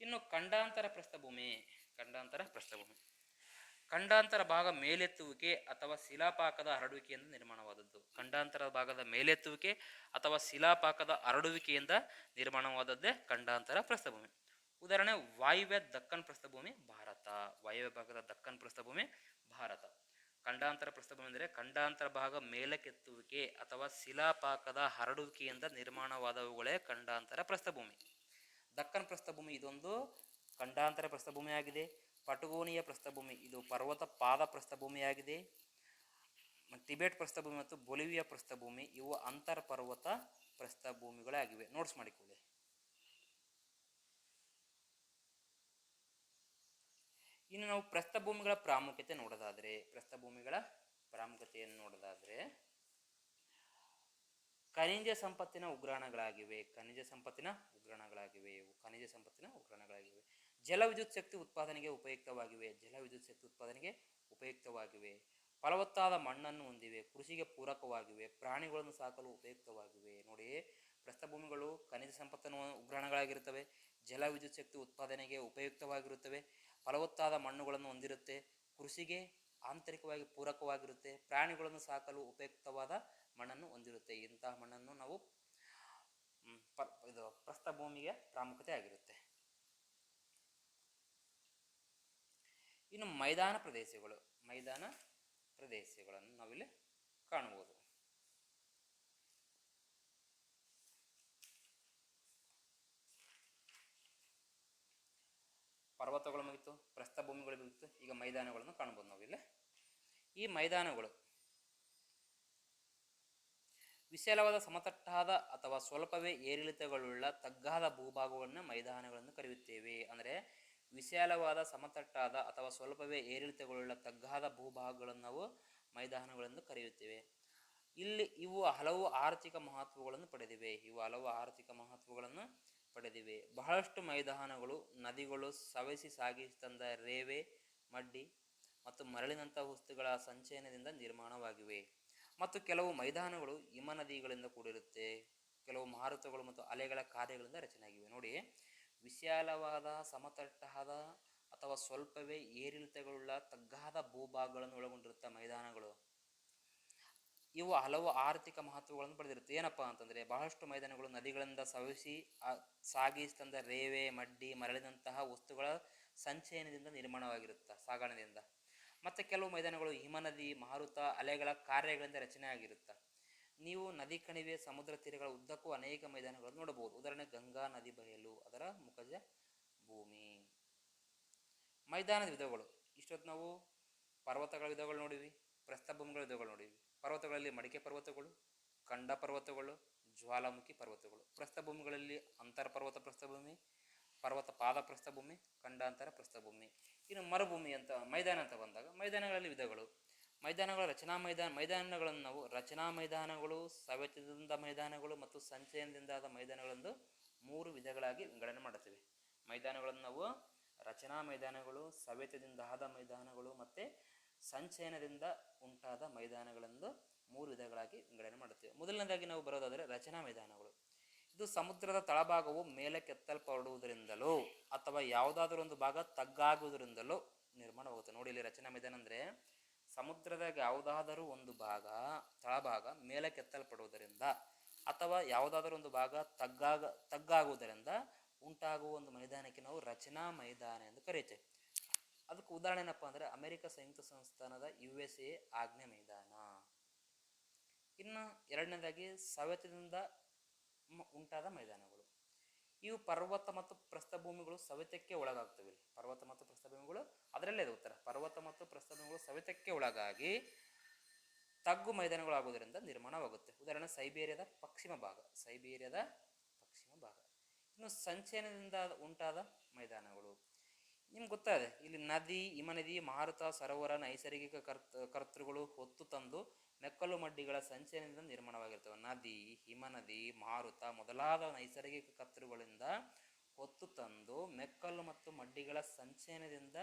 ಇನ್ನು ಖಂಡಾಂತರ ಪ್ರಸ್ಥಭೂಮಿ ಖಂಡಾಂತರ ಪ್ರಸ್ಥಭೂಮಿ. ಖಂಡಾಂತರ ಭಾಗ ಮೇಲೆತ್ತುವಿಕೆ ಅಥವಾ ಶಿಲಾಪಾಕದ ಹರಡುವಿಕೆಯಿಂದ ನಿರ್ಮಾಣವಾದದ್ದು. ಖಂಡಾಂತರ ಭಾಗದ ಮೇಲೆತ್ತುವಿಕೆ ಅಥವಾ ಶಿಲಾಪಾಕದ ಹರಡುವಿಕೆಯಿಂದ ನಿರ್ಮಾಣವಾದದ್ದೇ ಖಂಡಾಂತರ ಪ್ರಸ್ಥಭೂಮಿ. ಉದಾಹರಣೆ, ವಾಯುವ್ಯ ದಕ್ಕನ್ ಪ್ರಸ್ಥಭೂಮಿ, ಭಾರತ. ವಾಯುವ್ಯ ಭಾಗದ ದಕ್ಕನ್ ಪ್ರಸ್ಥಭೂಮಿ, ಭಾರತ. ಖಂಡಾಂತರ ಪ್ರಸ್ಥಭೂಮಿ ಅಂದರೆ ಖಂಡಾಂತರ ಭಾಗ ಮೇಲಕ್ಕೆತ್ತುವಿಕೆ ಅಥವಾ ಶಿಲಾಪಾಕದ ಹರಡುವಿಕೆಯಿಂದ ನಿರ್ಮಾಣವಾದವುಗಳೇ ಖಂಡಾಂತರ ಪ್ರಸ್ಥಭೂಮಿ. ದಕ್ಕನ್ ಪ್ರಸ್ಥಭೂಮಿ ಇದೊಂದು ಖಂಡಾಂತರ ಪ್ರಸ್ಥಭೂಮಿಯಾಗಿದೆ. ಪಟಗೋನಿಯ ಪ್ರಸ್ಥಭೂಮಿ ಇದು ಪರ್ವತ ಪಾದ ಪ್ರಸ್ಥಭೂಮಿಯಾಗಿದೆ. ಟಿಬೆಟ್ ಪ್ರಸ್ಥಭೂಮಿ ಮತ್ತು ಬೊಲಿವಿಯಾ ಪ್ರಸ್ಥಭೂಮಿ ಇವು ಅಂತರ್ ಪರ್ವತ ಪ್ರಸ್ಥಭೂಮಿಗಳಾಗಿವೆ. ನೋಟ್ಸ್ ಮಾಡಿಕೊಳ್ಳಿ. ಇನ್ನು ನಾವು ಪ್ರಸ್ಥಭೂಮಿಗಳ ಪ್ರಾಮುಖ್ಯತೆ ನೋಡೋದಾದ್ರೆ, ಪ್ರಸ್ಥಭೂಮಿಗಳ ಪ್ರಾಮುಖ್ಯತೆಯನ್ನು ನೋಡೋದಾದ್ರೆ, ಖನಿಜ ಸಂಪತ್ತಿನ ಉಗ್ರಾಣಗಳಾಗಿವೆ. ಖನಿಜ ಸಂಪತ್ತಿನ ಉಗ್ರಾಣಗಳಾಗಿವೆ ಇವು ಖನಿಜ ಸಂಪತ್ತಿನ ಉಪಕರಣಗಳಾಗಿವೆ. ಜಲವಿದ್ಯುತ್ ಶಕ್ತಿ ಉತ್ಪಾದನೆಗೆ ಉಪಯುಕ್ತವಾಗಿವೆ. ಜಲವಿದ್ಯುತ್ ಶಕ್ತಿ ಉತ್ಪಾದನೆಗೆ ಉಪಯುಕ್ತವಾಗಿವೆ. ಫಲವತ್ತಾದ ಮಣ್ಣನ್ನು ಹೊಂದಿವೆ. ಕೃಷಿಗೆ ಪೂರಕವಾಗಿವೆ. ಪ್ರಾಣಿಗಳನ್ನು ಸಾಕಲು ಉಪಯುಕ್ತವಾಗಿವೆ. ನೋಡಿ, ಪ್ರಸ್ಥಭೂಮಿಗಳು ಖನಿಜ ಸಂಪತ್ತನ್ನು ಉಗ್ರಾಣಗಳಾಗಿರುತ್ತವೆ ಜಲವಿದ್ಯುತ್ ಶಕ್ತಿ ಉತ್ಪಾದನೆಗೆ ಉಪಯುಕ್ತವಾಗಿರುತ್ತವೆ. ಫಲವತ್ತಾದ ಮಣ್ಣುಗಳನ್ನು ಹೊಂದಿರುತ್ತೆ. ಕೃಷಿಗೆ ಆಂತರಿಕವಾಗಿ ಪೂರಕವಾಗಿರುತ್ತೆ. ಪ್ರಾಣಿಗಳನ್ನು ಸಾಕಲು ಉಪಯುಕ್ತವಾದ ಮಣ್ಣನ್ನು ಹೊಂದಿರುತ್ತೆ. ಇಂತಹ ಮಣ್ಣನ್ನು ನಾವು ಮ್, ಇದು ಪ್ರಸ್ಥ ಭೂಮಿಗೆ ಪ್ರಾಮುಖ್ಯತೆ ಆಗಿರುತ್ತೆ. ಇನ್ನು ಮೈದಾನ ಪ್ರದೇಶಗಳು ಮೈದಾನ ಪ್ರದೇಶಗಳನ್ನು ನಾವಿಲ್ಲಿ ಕಾಣಬಹುದು. ಪರ್ವತಗಳು ಮುಗಿತು ಪ್ರಸ್ಥಭೂಮಿಗಳು ಮುಗಿತು ಈಗ ಮೈದಾನಗಳನ್ನು ಕಾಣ್ಬೋದು ನಾವಿಲ್ಲಿ. ಈ ಮೈದಾನಗಳು ವಿಶಾಲವಾದ ಸಮತಟ್ಟಾದ ಅಥವಾ ಸ್ವಲ್ಪವೇ ಏರಿಳಿತಗಳುಳ್ಳ ತಗ್ಗಾದ ಭೂಭಾಗವನ್ನು ಮೈದಾನಗಳನ್ನು ಕರೆಯುತ್ತೇವೆ. ಅಂದರೆ ವಿಶಾಲವಾದ ಸಮತಟ್ಟಾದ ಅಥವಾ ಸ್ವಲ್ಪವೇ ಏರಿಳಿತಗಳುಳ್ಳ ತಗ್ಗಾದ ಭೂಭಾಗಗಳನ್ನು ನಾವು ಮೈದಾನಗಳೆಂದು ಕರೆಯುತ್ತೇವೆ. ಇಲ್ಲಿ ಇವು ಹಲವು ಆರ್ಥಿಕ ಮಹತ್ವಗಳನ್ನು ಪಡೆದಿವೆ. ಇವು ಹಲವು ಆರ್ಥಿಕ ಮಹತ್ವಗಳನ್ನು ಪಡೆದಿವೆ. ಬಹಳಷ್ಟು ಮೈದಾನಗಳು, ನದಿಗಳು, ಸವೆಸಿ ಸಾಗಿಸಿ ತಂದ ರೇವೆ, ಮಡ್ಡಿ ಮತ್ತು ಮರಳಿನಂತಹ ವಸ್ತುಗಳ ಸಂಚಯನದಿಂದ ನಿರ್ಮಾಣವಾಗಿವೆ. ಮತ್ತು ಕೆಲವು ಮೈದಾನಗಳು ಹಿಮ ನದಿಗಳಿಂದ ಕೂಡಿರುತ್ತೆ. ಕೆಲವು ಮಾರುತಗಳು ಮತ್ತು ಅಲೆಗಳ ಕಾರ್ಯಗಳಿಂದ ರಚನೆಯಾಗಿವೆ. ನೋಡಿ, ವಿಶಾಲವಾದ, ಸಮತಟ್ಟಾದ ಅಥವಾ ಸ್ವಲ್ಪವೇ ಏರಿಳಿತಗಳುಳ್ಳ ತಗ್ಗಾದ ಭೂಭಾಗಗಳನ್ನು ಒಳಗೊಂಡಿರುತ್ತೆ ಮೈದಾನಗಳು. ಇವು ಹಲವು ಆರ್ಥಿಕ ಮಹತ್ವಗಳನ್ನು ಪಡೆದಿರುತ್ತೆ. ಏನಪ್ಪಾ ಅಂತಂದರೆ, ಬಹಳಷ್ಟು ಮೈದಾನಗಳು ನದಿಗಳಿಂದ ಸವಿಸಿ ಸಾಗಿ ಸಾಗಿಸಿ ತಂದ ರೇವೆ, ಮಡ್ಡಿ, ಮರಳಿನಂತಹ ವಸ್ತುಗಳ ಸಂಚಯನದಿಂದ ನಿರ್ಮಾಣವಾಗಿರುತ್ತೆ ಸಾಗಣೆಯಿಂದ ಮತ್ತು ಕೆಲವು ಮೈದಾನಗಳು ಹಿಮನದಿ ಮಾರುತ, ಅಲೆಗಳ ಕಾರ್ಯಗಳಿಂದ ರಚನೆ ಆಗಿರುತ್ತೆ ನೀವು ನದಿ ಕಣಿವೆ, ಸಮುದ್ರ ತೀರಗಳ ಉದ್ದಕ್ಕೂ ಅನೇಕ ಮೈದಾನಗಳನ್ನು ನೋಡಬಹುದು. ಉದಾಹರಣೆ, ಗಂಗಾ ನದಿ ಬಯಲು, ಅದರ ಮುಖಜ ಭೂಮಿ. ಮೈದಾನದ ವಿಧಗಳು. ಇಷ್ಟೊತ್ತು ನಾವು ಪರ್ವತಗಳ ವಿಧಗಳು ನೋಡಿವಿ ಪ್ರಸ್ಥಭೂಮಿಗಳ ವಿಧಗಳು ನೋಡಿವಿ ಪರ್ವತಗಳಲ್ಲಿ ಮಡಿಕೆ ಪರ್ವತಗಳು ಖಂಡ ಪರ್ವತಗಳು, ಜ್ವಾಲಾಮುಖಿ ಪರ್ವತಗಳು. ಪ್ರಸ್ಥಭೂಮಿಗಳಲ್ಲಿ ಅಂತರ ಪರ್ವತ ಪ್ರಸ್ಥಭೂಮಿ ಪರ್ವತ ಪಾದ ಪ್ರಸ್ಥಭೂಮಿ ಖಂಡಾಂತರ ಪ್ರಸ್ಥಭೂಮಿ. ಇನ್ನು ಮರುಭೂಮಿ ಅಂತ ಮೈದಾನ ಅಂತ ಬಂದಾಗ ಮೈದಾನಗಳಲ್ಲಿ ವಿಧಗಳು. ಮೈದಾನಗಳ ರಚನಾ ಮೈದಾನ, ಮೈದಾನಗಳನ್ನು ನಾವು ರಚನಾ ಮೈದಾನಗಳು, ಸವೆತದಿಂದ ಮೈದಾನಗಳು ಮತ್ತು ಸಂಚಯನದಿಂದಾದ ಮೈದಾನಗಳೆಂದು ಮೂರು ವಿಧಗಳಾಗಿ ವಿಂಗಡಣೆ ಮಾಡುತ್ತೇವೆ. ಮೈದಾನಗಳನ್ನು ನಾವು ರಚನಾ ಮೈದಾನಗಳು, ಸವೆತದಿಂದ ಆದ ಮೈದಾನಗಳು ಮತ್ತು ಸಂಚಯನದಿಂದ ಉಂಟಾದ ಮೈದಾನಗಳೆಂದು ಮೂರು ವಿಧಗಳಾಗಿ ವಿಂಗಡಣೆ ಮಾಡುತ್ತೇವೆ. ಮೊದಲನೇದಾಗಿ ನಾವು ಬರೋದಾದರೆ ರಚನಾ ಮೈದಾನಗಳು. ಇದು ಸಮುದ್ರದ ತಳಭಾಗವು ಮೇಲಕ್ಕೆತ್ತಲ್ಪಡುವುದರಿಂದಲೋ ಅಥವಾ ಯಾವುದಾದ್ರೂ ಒಂದು ಭಾಗ ತಗ್ಗಾಗುವುದರಿಂದಲೋ ನಿರ್ಮಾಣವಾಗುತ್ತೆ. ನೋಡಿ ಇಲ್ಲಿ ರಚನಾ ಅಂದರೆ ಸಮುದ್ರದಾಗ ಯಾವುದಾದರೂ ಒಂದು ಭಾಗ, ತಳಭಾಗ ಮೇಲಕ್ಕೆತ್ತಲ್ಪಡುವುದರಿಂದ ಅಥವಾ ಯಾವುದಾದರೂ ಒಂದು ಭಾಗ ತಗ್ಗಾಗ, ತಗ್ಗಾಗುವುದರಿಂದ ಉಂಟಾಗುವ ಒಂದು ಮೈದಾನಕ್ಕೆ ನಾವು ರಚನಾ ಮೈದಾನ ಎಂದು ಕರೆಯುತ್ತೇವೆ ಅದಕ್ಕೆ ಉದಾಹರಣೆ ಏನಪ್ಪ ಅಂದರೆ, ಅಮೆರಿಕ ಸಂಯುಕ್ತ ಸಂಸ್ಥಾನದ ಯು ಎಸ್ ಎ ಆಗ್ನೇಯ ಮೈದಾನ. ಇನ್ನು ಎರಡನೇದಾಗಿ ಸವೆತದಿಂದ ಉಂಟಾದ ಮೈದಾನಗಳು. ಇವು ಪರ್ವತ ಮತ್ತು ಪ್ರಸ್ಥಭೂಮಿಗಳು ಸವೆತಕ್ಕೆ ಒಳಗಾಗ್ತವೆ. ಪರ್ವತ ಮತ್ತು ಪ್ರಸ್ಥಭೂಮಿಗಳು, ಅದರಲ್ಲೇ ಇದೆ ಉತ್ತರ. ಪರ್ವತ ಮತ್ತು ಪ್ರಸ್ಥಭೂಮಿಗಳು ಸವೆತಕ್ಕೆ ಒಳಗಾಗಿ ತಗ್ಗು ಮೈದಾನಗಳಾಗುವುದರಿಂದ ನಿರ್ಮಾಣವಾಗುತ್ತೆ. ಉದಾಹರಣೆ, ಸೈಬೇರಿಯಾದ ಪಶ್ಚಿಮ ಭಾಗ. ಸೈಬೇರಿಯಾದ ಪಶ್ಚಿಮ ಭಾಗ. ಇನ್ನು ಸಂಚಯನದಿಂದ ಉಂಟಾದ ಮೈದಾನಗಳು. ನಿಮ್ಗೆ ಗೊತ್ತಾದೆ ಇಲ್ಲಿ ನದಿ ಹಿಮನದಿ ಮಾರುತ, ಸರೋವರ, ನೈಸರ್ಗಿಕ ಕರ್ತ, ಕರ್ತೃಗಳು ಹೊತ್ತು ತಂದು ಮೆಕ್ಕಲು ಮಡ್ಡಿಗಳ ಸಂಚಯನದಿಂದ ನಿರ್ಮಾಣವಾಗಿರ್ತವೆ. ನದಿ, ಹಿಮನದಿ, ಮಾರುತ ಮೊದಲಾದ ನೈಸರ್ಗಿಕ ಕತ್ತರುಗಳಿಂದ ಹೊತ್ತು ತಂದು ಮೆಕ್ಕಲು ಮತ್ತು ಮಡ್ಡಿಗಳ ಸಂಚಯನದಿಂದ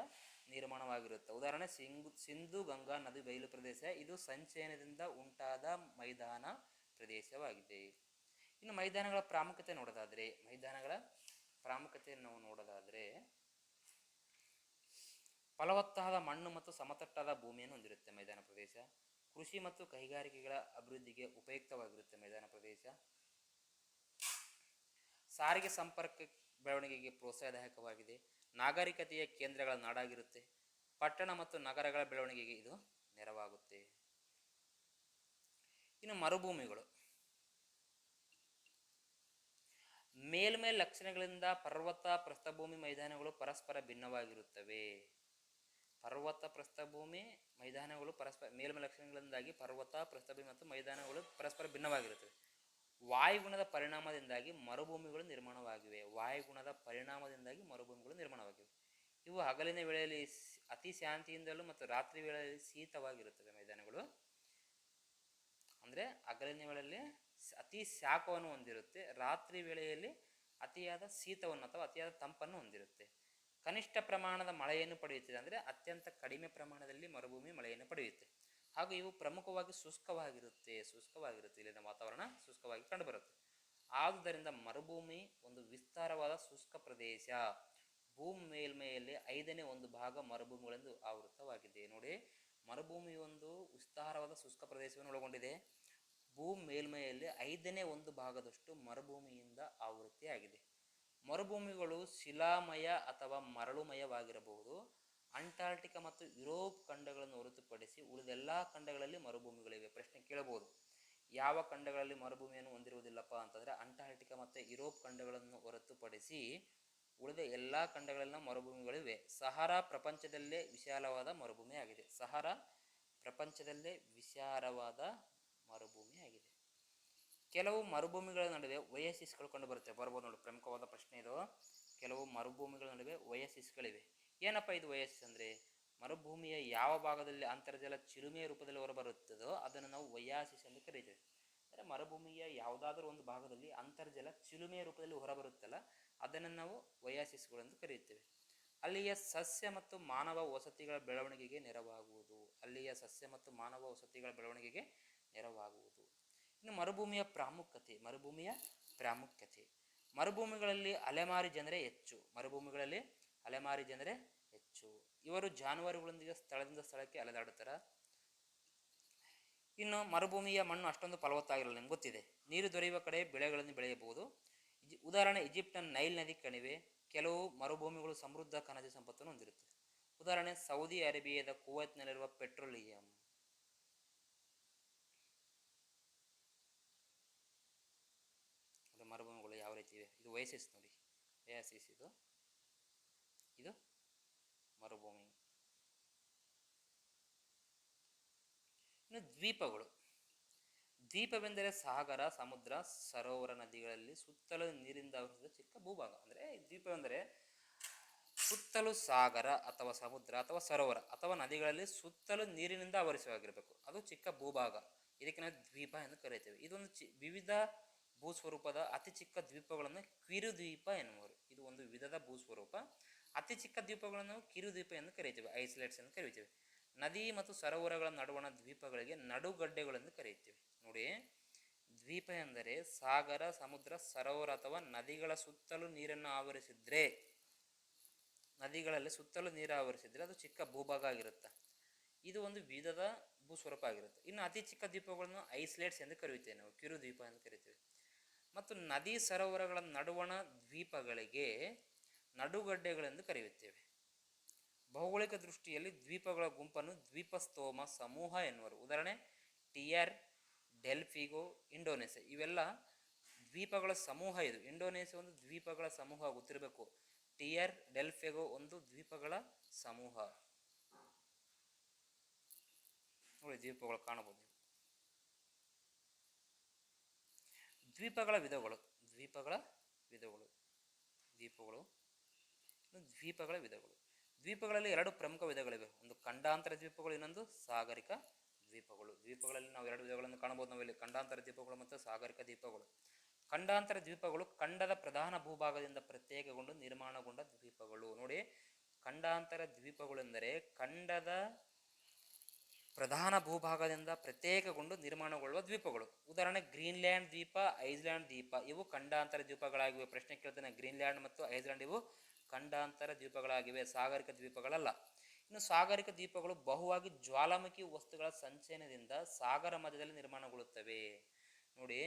ನಿರ್ಮಾಣವಾಗಿರುತ್ತೆ. ಉದಾಹರಣೆ, ಸಿಂಗು, ಸಿಂಧು ಗಂಗಾ ನದಿ ಬಯಲು ಪ್ರದೇಶ. ಇದು ಸಂಚಯನದಿಂದ ಉಂಟಾದ ಮೈದಾನ ಪ್ರದೇಶವಾಗಿದೆ. ಇನ್ನು ಮೈದಾನಗಳ ಪ್ರಾಮುಖ್ಯತೆ ನೋಡೋದಾದರೆ, ಮೈದಾನಗಳ ಪ್ರಾಮುಖ್ಯತೆಯನ್ನು ನಾವು ನೋಡೋದಾದರೆ, ಫಲವತ್ತಾದ ಮಣ್ಣು ಮತ್ತು ಸಮತಟ್ಟಾದ ಭೂಮಿಯನ್ನು ಹೊಂದಿರುತ್ತೆ ಮೈದಾನ ಪ್ರದೇಶ. ಕೃಷಿ ಮತ್ತು ಕೈಗಾರಿಕೆಗಳ ಅಭಿವೃದ್ಧಿಗೆ ಉಪಯುಕ್ತವಾಗಿರುತ್ತೆ ಮೈದಾನ ಪ್ರದೇಶ. ಸಾರಿಗೆ ಸಂಪರ್ಕ ಬೆಳವಣಿಗೆಗೆ ಪ್ರೋತ್ಸಾಹದಾಯಕವಾಗಿದೆ. ನಾಗರಿಕತೆಯ ಕೇಂದ್ರಗಳ ನಾಡಾಗಿರುತ್ತೆ. ಪಟ್ಟಣ ಮತ್ತು ನಗರಗಳ ಬೆಳವಣಿಗೆಗೆ ಇದು ನೆರವಾಗುತ್ತೆ. ಇನ್ನು ಮರುಭೂಮಿಗಳು. ಮೇಲ್ಮೇಲ್ ಲಕ್ಷಣಗಳಿಂದ ಪರ್ವತ, ಪ್ರಸ್ಥಭೂಮಿ ಮೈದಾನಗಳು ಪರಸ್ಪರ ಭಿನ್ನವಾಗಿರುತ್ತವೆ. ಪರ್ವತ ಪ್ರಸ್ಥಭೂಮಿ ಮೈದಾನಗಳು ಪರಸ್ಪರ ಮೇಲ್ಮೈ ಲಕ್ಷಣಗಳಿಂದಾಗಿ ಪರ್ವತ, ಪ್ರಸ್ಥಭೂಮಿ ಮತ್ತು ಮೈದಾನಗಳು ಪರಸ್ಪರ ಭಿನ್ನವಾಗಿರುತ್ತವೆ. ವಾಯುಗುಣದ ಪರಿಣಾಮದಿಂದಾಗಿ ಮರುಭೂಮಿಗಳು ನಿರ್ಮಾಣವಾಗಿವೆ. ವಾಯುಗುಣದ ಪರಿಣಾಮದಿಂದಾಗಿ ಮರುಭೂಮಿಗಳು ನಿರ್ಮಾಣವಾಗಿವೆ. ಇವು ಹಗಲಿನ ವೇಳೆಯಲ್ಲಿ ಅತಿ ಶಾಂತಿಯಿಂದಲೂ ಮತ್ತು ರಾತ್ರಿ ವೇಳೆಯಲ್ಲಿ ಶೀತವಾಗಿರುತ್ತವೆ ಮೈದಾನಗಳು. ಅಂದರೆ ಹಗಲಿನ ವೇಳೆಯಲ್ಲಿ ಅತಿ ಶಾಖವನ್ನು ಹೊಂದಿರುತ್ತೆ. ರಾತ್ರಿ ವೇಳೆಯಲ್ಲಿ ಅತಿಯಾದ ಶೀತವನ್ನು ಅಥವಾ ಅತಿಯಾದ ತಂಪನ್ನು ಹೊಂದಿರುತ್ತೆ. ಕನಿಷ್ಠ ಪ್ರಮಾಣದ ಮಳೆಯನ್ನು ಪಡೆಯುತ್ತದೆ ಅಂದರೆ ಅತ್ಯಂತ ಕಡಿಮೆ ಪ್ರಮಾಣದಲ್ಲಿ ಮರುಭೂಮಿ ಮಳೆಯನ್ನು ಪಡೆಯುತ್ತೆ. ಹಾಗೂ ಇವು ಪ್ರಮುಖವಾಗಿ ಶುಷ್ಕವಾಗಿರುತ್ತೆ ಶುಷ್ಕವಾಗಿರುತ್ತೆ. ಇಲ್ಲಿನ ವಾತಾವರಣ ಶುಷ್ಕವಾಗಿ ಕಂಡುಬರುತ್ತೆ ಆದುದರಿಂದ ಮರುಭೂಮಿ ಒಂದು ವಿಸ್ತಾರವಾದ ಶುಷ್ಕ ಪ್ರದೇಶ. ಭೂಮಿ ಮೇಲ್ಮೈಯಲ್ಲಿ ಐದನೇ ಒಂದು ಭಾಗ ಮರುಭೂಮಿಗಳೆಂದು ಆವೃತವಾಗಿದೆ ನೋಡಿ, ಮರುಭೂಮಿ ಒಂದು ವಿಸ್ತಾರವಾದ ಶುಷ್ಕ ಪ್ರದೇಶವನ್ನು ಒಳಗೊಂಡಿದೆ. ಭೂಮಿ ಮೇಲ್ಮೈಯಲ್ಲಿ ಐದನೇ ಒಂದು ಭಾಗದಷ್ಟು ಮರುಭೂಮಿಯಿಂದ ಆವೃತ್ತಿಯಾಗಿದೆ. ಮರುಭೂಮಿಗಳು ಶಿಲಾಮಯ ಅಥವಾ ಮರಳುಮಯವಾಗಿರಬಹುದು. ಅಂಟಾರ್ಟಿಕಾ ಮತ್ತು ಯುರೋಪ್ ಖಂಡಗಳನ್ನು ಹೊರತುಪಡಿಸಿ ಉಳಿದೆಲ್ಲ ಖಂಡಗಳಲ್ಲಿ ಮರುಭೂಮಿಗಳಿವೆ. ಪ್ರಶ್ನೆ ಕೇಳಬಹುದು. ಯಾವ ಖಂಡಗಳಲ್ಲಿ ಮರುಭೂಮಿಯನ್ನು ಹೊಂದಿರುವುದಿಲ್ಲಪ್ಪ ಅಂತಂದರೆ ಅಂಟಾರ್ಟಿಕಾ ಮತ್ತು ಯುರೋಪ್ ಖಂಡಗಳನ್ನು ಹೊರತುಪಡಿಸಿ ಉಳಿದ ಎಲ್ಲ ಖಂಡಗಳಲ್ಲಿನ ಮರುಭೂಮಿಗಳಿವೆ. ಸಹಾರಾ ಪ್ರಪಂಚದಲ್ಲೇ ವಿಶಾಲವಾದ ಮರುಭೂಮಿ ಆಗಿದೆ ಸಹಾರಾ ಪ್ರಪಂಚದಲ್ಲೇ ವಿಶಾಲವಾದ ಮರುಭೂಮಿ ಆಗಿದೆ ಕೆಲವು ಮರುಭೂಮಿಗಳ ನಡುವೆ ವಯಸ್ಸಿಸ್ಗಳು ಕಂಡು ಬರುತ್ತೆ. ಬರ್ಬೋದು ನೋಡಿ, ಪ್ರಮುಖವಾದ ಪ್ರಶ್ನೆ ಇದು. ಕೆಲವು ಮರುಭೂಮಿಗಳ ನಡುವೆ ವಯಸ್ಸಿಸ್ಗಳಿವೆ ಏನಪ್ಪ ಇದು ವಯಸ್ಸಿಸ್ ಅಂದರೆ? ಮರುಭೂಮಿಯ ಯಾವ ಭಾಗದಲ್ಲಿ ಅಂತರ್ಜಲ ಚಿಲುಮೆಯ ರೂಪದಲ್ಲಿ ಹೊರಬರುತ್ತದೋ ಅದನ್ನು ನಾವು ವಯಾಸಿಸ್ ಎಂದು ಕರೀತೇವೆ. ಅಂದರೆ ಮರುಭೂಮಿಯ ಯಾವುದಾದ್ರೂ ಒಂದು ಭಾಗದಲ್ಲಿ ಅಂತರ್ಜಲ ಚಿಲುಮೆಯ ರೂಪದಲ್ಲಿ ಹೊರಬರುತ್ತಲ್ಲ, ಅದನ್ನು ನಾವು ವಯಾಸಿಸ್ಗಳೆಂದು ಎಂದು ಕರೆಯುತ್ತೇವೆ. ಅಲ್ಲಿಯ ಸಸ್ಯ ಮತ್ತು ಮಾನವ ವಸತಿಗಳ ಬೆಳವಣಿಗೆಗೆ ನೆರವಾಗುವುದು. ಅಲ್ಲಿಯ ಸಸ್ಯ ಮತ್ತು ಮಾನವ ವಸತಿಗಳ ಬೆಳವಣಿಗೆಗೆ ನೆರವಾಗುವುದು. ಇನ್ನು ಮರುಭೂಮಿಯ ಪ್ರಾಮುಖ್ಯತೆ ಮರುಭೂಮಿಯ ಪ್ರಾಮುಖ್ಯತೆ. ಮರುಭೂಮಿಗಳಲ್ಲಿ ಅಲೆಮಾರಿ ಜನರೇ ಹೆಚ್ಚು. ಮರುಭೂಮಿಗಳಲ್ಲಿ ಅಲೆಮಾರಿ ಜನರೇ ಹೆಚ್ಚು. ಇವರು ಜಾನುವಾರುಗಳೊಂದಿಗೆ ಸ್ಥಳದಿಂದ ಸ್ಥಳಕ್ಕೆ ಅಲೆದಾಡುತ್ತಾರೆ. ಇನ್ನು ಮರುಭೂಮಿಯ ಮಣ್ಣು ಅಷ್ಟೊಂದು ಫಲವತ್ತಾಗಿರಲ್ಲ, ನಿಮ್ಗೆ ಗೊತ್ತಿದೆ. ನೀರು ದೊರೆಯುವ ಕಡೆ ಬೆಳೆಗಳನ್ನು ಬೆಳೆಯಬಹುದು. ಉದಾಹರಣೆ ಈಜಿಪ್ಟ್ನ ನೈಲ್ ನದಿ ಕಣಿವೆ. ಕೆಲವು ಮರುಭೂಮಿಗಳು ಸಮೃದ್ಧ ಖನಿಜ ಸಂಪತ್ತನ್ನು ಹೊಂದಿರುತ್ತವೆ. ಉದಾಹರಣೆ ಸೌದಿ ಅರೇಬಿಯಾದ ಕುವೈತ್ನಲ್ಲಿರುವ ಪೆಟ್ರೋಲಿಯಂ ಅದು ಮರುಭೂಮಿಗಳು ಯಾವ ರೀತಿ ಇವೆ ಇದು ವಯಸ್ಸಿಸ್ ನೋಡಿ. ಇದು. ಇದು ಮರುಭೂಮಿ. ಇನ್ನು ದ್ವೀಪಗಳು. ದ್ವೀಪವೆಂದರೆ ಸಾಗರ, ಸಮುದ್ರ, ಸರೋವರ ನದಿಗಳಲ್ಲಿ ಸುತ್ತಲೂ ನೀರಿಂದ ಆವರಿಸಿದ ಚಿಕ್ಕ ಭೂಭಾಗ. ಅಂದರೆ ದ್ವೀಪವೆಂದರೆ ಸುತ್ತಲೂ ಸಾಗರ ಅಥವಾ ಸಮುದ್ರ ಅಥವಾ ಸರೋವರ ಅಥವಾ ನದಿಗಳಲ್ಲಿ ಸುತ್ತಲೂ ನೀರಿನಿಂದ ಆವರಿಸವಾಗಿರಬೇಕು. ಅದು ಚಿಕ್ಕ ಭೂಭಾಗ. ಇದಕ್ಕೆ ನಾವು ದ್ವೀಪ ಎಂದು ಕರೆಯುತ್ತೇವೆ. ಇದೊಂದು ಚಿ ವಿವಿಧ ಭೂಸ್ವರೂಪದ ಅತಿ ಚಿಕ್ಕ ದ್ವೀಪಗಳನ್ನು ಕಿರುದ್ವೀಪ ಎನ್ನುವರು. ಇದು ಒಂದು ವಿಧದ ಭೂಸ್ವರೂಪ. ಅತಿ ಚಿಕ್ಕ ದ್ವೀಪಗಳನ್ನು ಕಿರುದ್ವೀಪ ಎಂದು ಕರೆಯುತ್ತೇವೆ, ಐಸೋಲೇಟ್ಸ್ ಎಂದು ಕರೆಯುತ್ತೇವೆ. ನದಿ ಮತ್ತು ಸರೋವರಗಳ ನಡುವಣ ದ್ವೀಪಗಳಿಗೆ ನಡುಗಡ್ಡೆಗಳೆಂದು ಕರೆಯುತ್ತೇವೆ. ನೋಡಿ, ದ್ವೀಪ ಎಂದರೆ ಸಾಗರ, ಸಮುದ್ರ, ಸರೋವರ ಅಥವಾ ನದಿಗಳ ಸುತ್ತಲೂ ನೀರನ್ನು ಆವರಿಸಿದ್ರೆ, ನದಿಗಳಲ್ಲಿ ಸುತ್ತಲೂ ನೀರು ಆವರಿಸಿದ್ರೆ ಅದು ಚಿಕ್ಕ ಭೂಭಾಗ ಆಗಿರುತ್ತೆ? ಇದು ಒಂದು ವಿಧದ ಭೂಸ್ವರೂಪ ಆಗಿರುತ್ತೆ. ಇನ್ನು ಅತಿ ಚಿಕ್ಕ ದ್ವೀಪಗಳನ್ನು ಐಸ್ಲೇಟ್ಸ್ ಎಂದು ಕರೆಯುತ್ತೇವೆ ನಾವು ಕಿರು ದ್ವೀಪ ಎಂದು ಕರಿತೇವೆ ಮತ್ತು ನದಿ ಸರೋವರಗಳ ನಡುವಣ ದ್ವೀಪಗಳಿಗೆ ನಡುಗಡ್ಡೆಗಳೆಂದು ಕರೆಯುತ್ತೇವೆ. ಭೌಗೋಳಿಕ ದೃಷ್ಟಿಯಲ್ಲಿ ದ್ವೀಪಗಳ ಗುಂಪನ್ನು ದ್ವೀಪಸ್ತೋಮ ಸಮೂಹ ಎನ್ನುವರು. ಉದಾಹರಣೆ, ಟಿಯರ್, ಡೆಲ್ಫಿಗೋ, ಇಂಡೋನೇಷ್ಯಾ. ಇವೆಲ್ಲ ದ್ವೀಪಗಳ ಸಮೂಹ ಇದು. ಇಂಡೋನೇಷ್ಯಾ ಒಂದು ದ್ವೀಪಗಳ ಸಮೂಹ ಗೊತ್ತಿರಬೇಕು. ಟಿಯರ್, ಡೆಲ್ಫೆಗೋ ಒಂದು ದ್ವೀಪಗಳ ಸಮೂಹ. ನೋಡಿ ದ್ವೀಪಗಳು ಕಾಣಬಹುದು. ದ್ವೀಪಗಳ ವಿಧಗಳು ದ್ವೀಪಗಳ ವಿಧಗಳು, ದ್ವೀಪಗಳು ದ್ವೀಪಗಳ ವಿಧಗಳು. ದ್ವೀಪಗಳಲ್ಲಿ ಎರಡು ಪ್ರಮುಖ ವಿಧಗಳಿವೆ. ಒಂದು ಖಂಡಾಂತರ ದ್ವೀಪಗಳು, ಇನ್ನೊಂದು ಸಾಗರಿಕ ದ್ವೀಪಗಳು. ದ್ವೀಪಗಳಲ್ಲಿ ನಾವು ಎರಡು ವಿಧಗಳನ್ನು ಕಾಣಬಹುದು. ನಾವು ಇಲ್ಲಿ ಖಂಡಾಂತರ ದ್ವೀಪಗಳು ಮತ್ತು ಸಾಗರಿಕ ದ್ವೀಪಗಳು. ಖಂಡಾಂತರ ದ್ವೀಪಗಳು ಖಂಡದ ಪ್ರಧಾನ ಭೂಭಾಗದಿಂದ ಪ್ರತ್ಯೇಕಗೊಂಡು ನಿರ್ಮಾಣಗೊಂಡ ದ್ವೀಪಗಳು. ನೋಡಿ, ಖಂಡಾಂತರ ದ್ವೀಪಗಳೆಂದರೆ ಖಂಡದ ಪ್ರಧಾನ ಭೂಭಾಗದಿಂದ ಪ್ರತ್ಯೇಕಗೊಂಡು ನಿರ್ಮಾಣಗೊಳ್ಳುವ ದ್ವೀಪಗಳು. ಉದಾಹರಣೆ, ಗ್ರೀನ್ಲ್ಯಾಂಡ್ ದ್ವೀಪ, ಐಸ್ಲ್ಯಾಂಡ್ ದ್ವೀಪ, ಇವು ಖಂಡಾಂತರ ದ್ವೀಪಗಳಾಗಿವೆ. ಪ್ರಶ್ನೆ ಕೇಳ್ತಾನೆ, ಗ್ರೀನ್ಲ್ಯಾಂಡ್ ಮತ್ತು ಐಸ್ಲ್ಯಾಂಡ್ ಇವು ಖಂಡಾಂತರ ದ್ವೀಪಗಳಾಗಿವೆ, ಸಾಗರಿಕ ದ್ವೀಪಗಳಲ್ಲ. ಇನ್ನು ಸಾಗರಿಕ ದ್ವೀಪಗಳು ಬಹುವಾಗಿ ಜ್ವಾಲಾಮುಖಿ ವಸ್ತುಗಳ ಸಂಚಯನದಿಂದ ಸಾಗರ ಮಧ್ಯದಲ್ಲಿ ನಿರ್ಮಾಣಗೊಳ್ಳುತ್ತವೆ. ನೋಡಿ,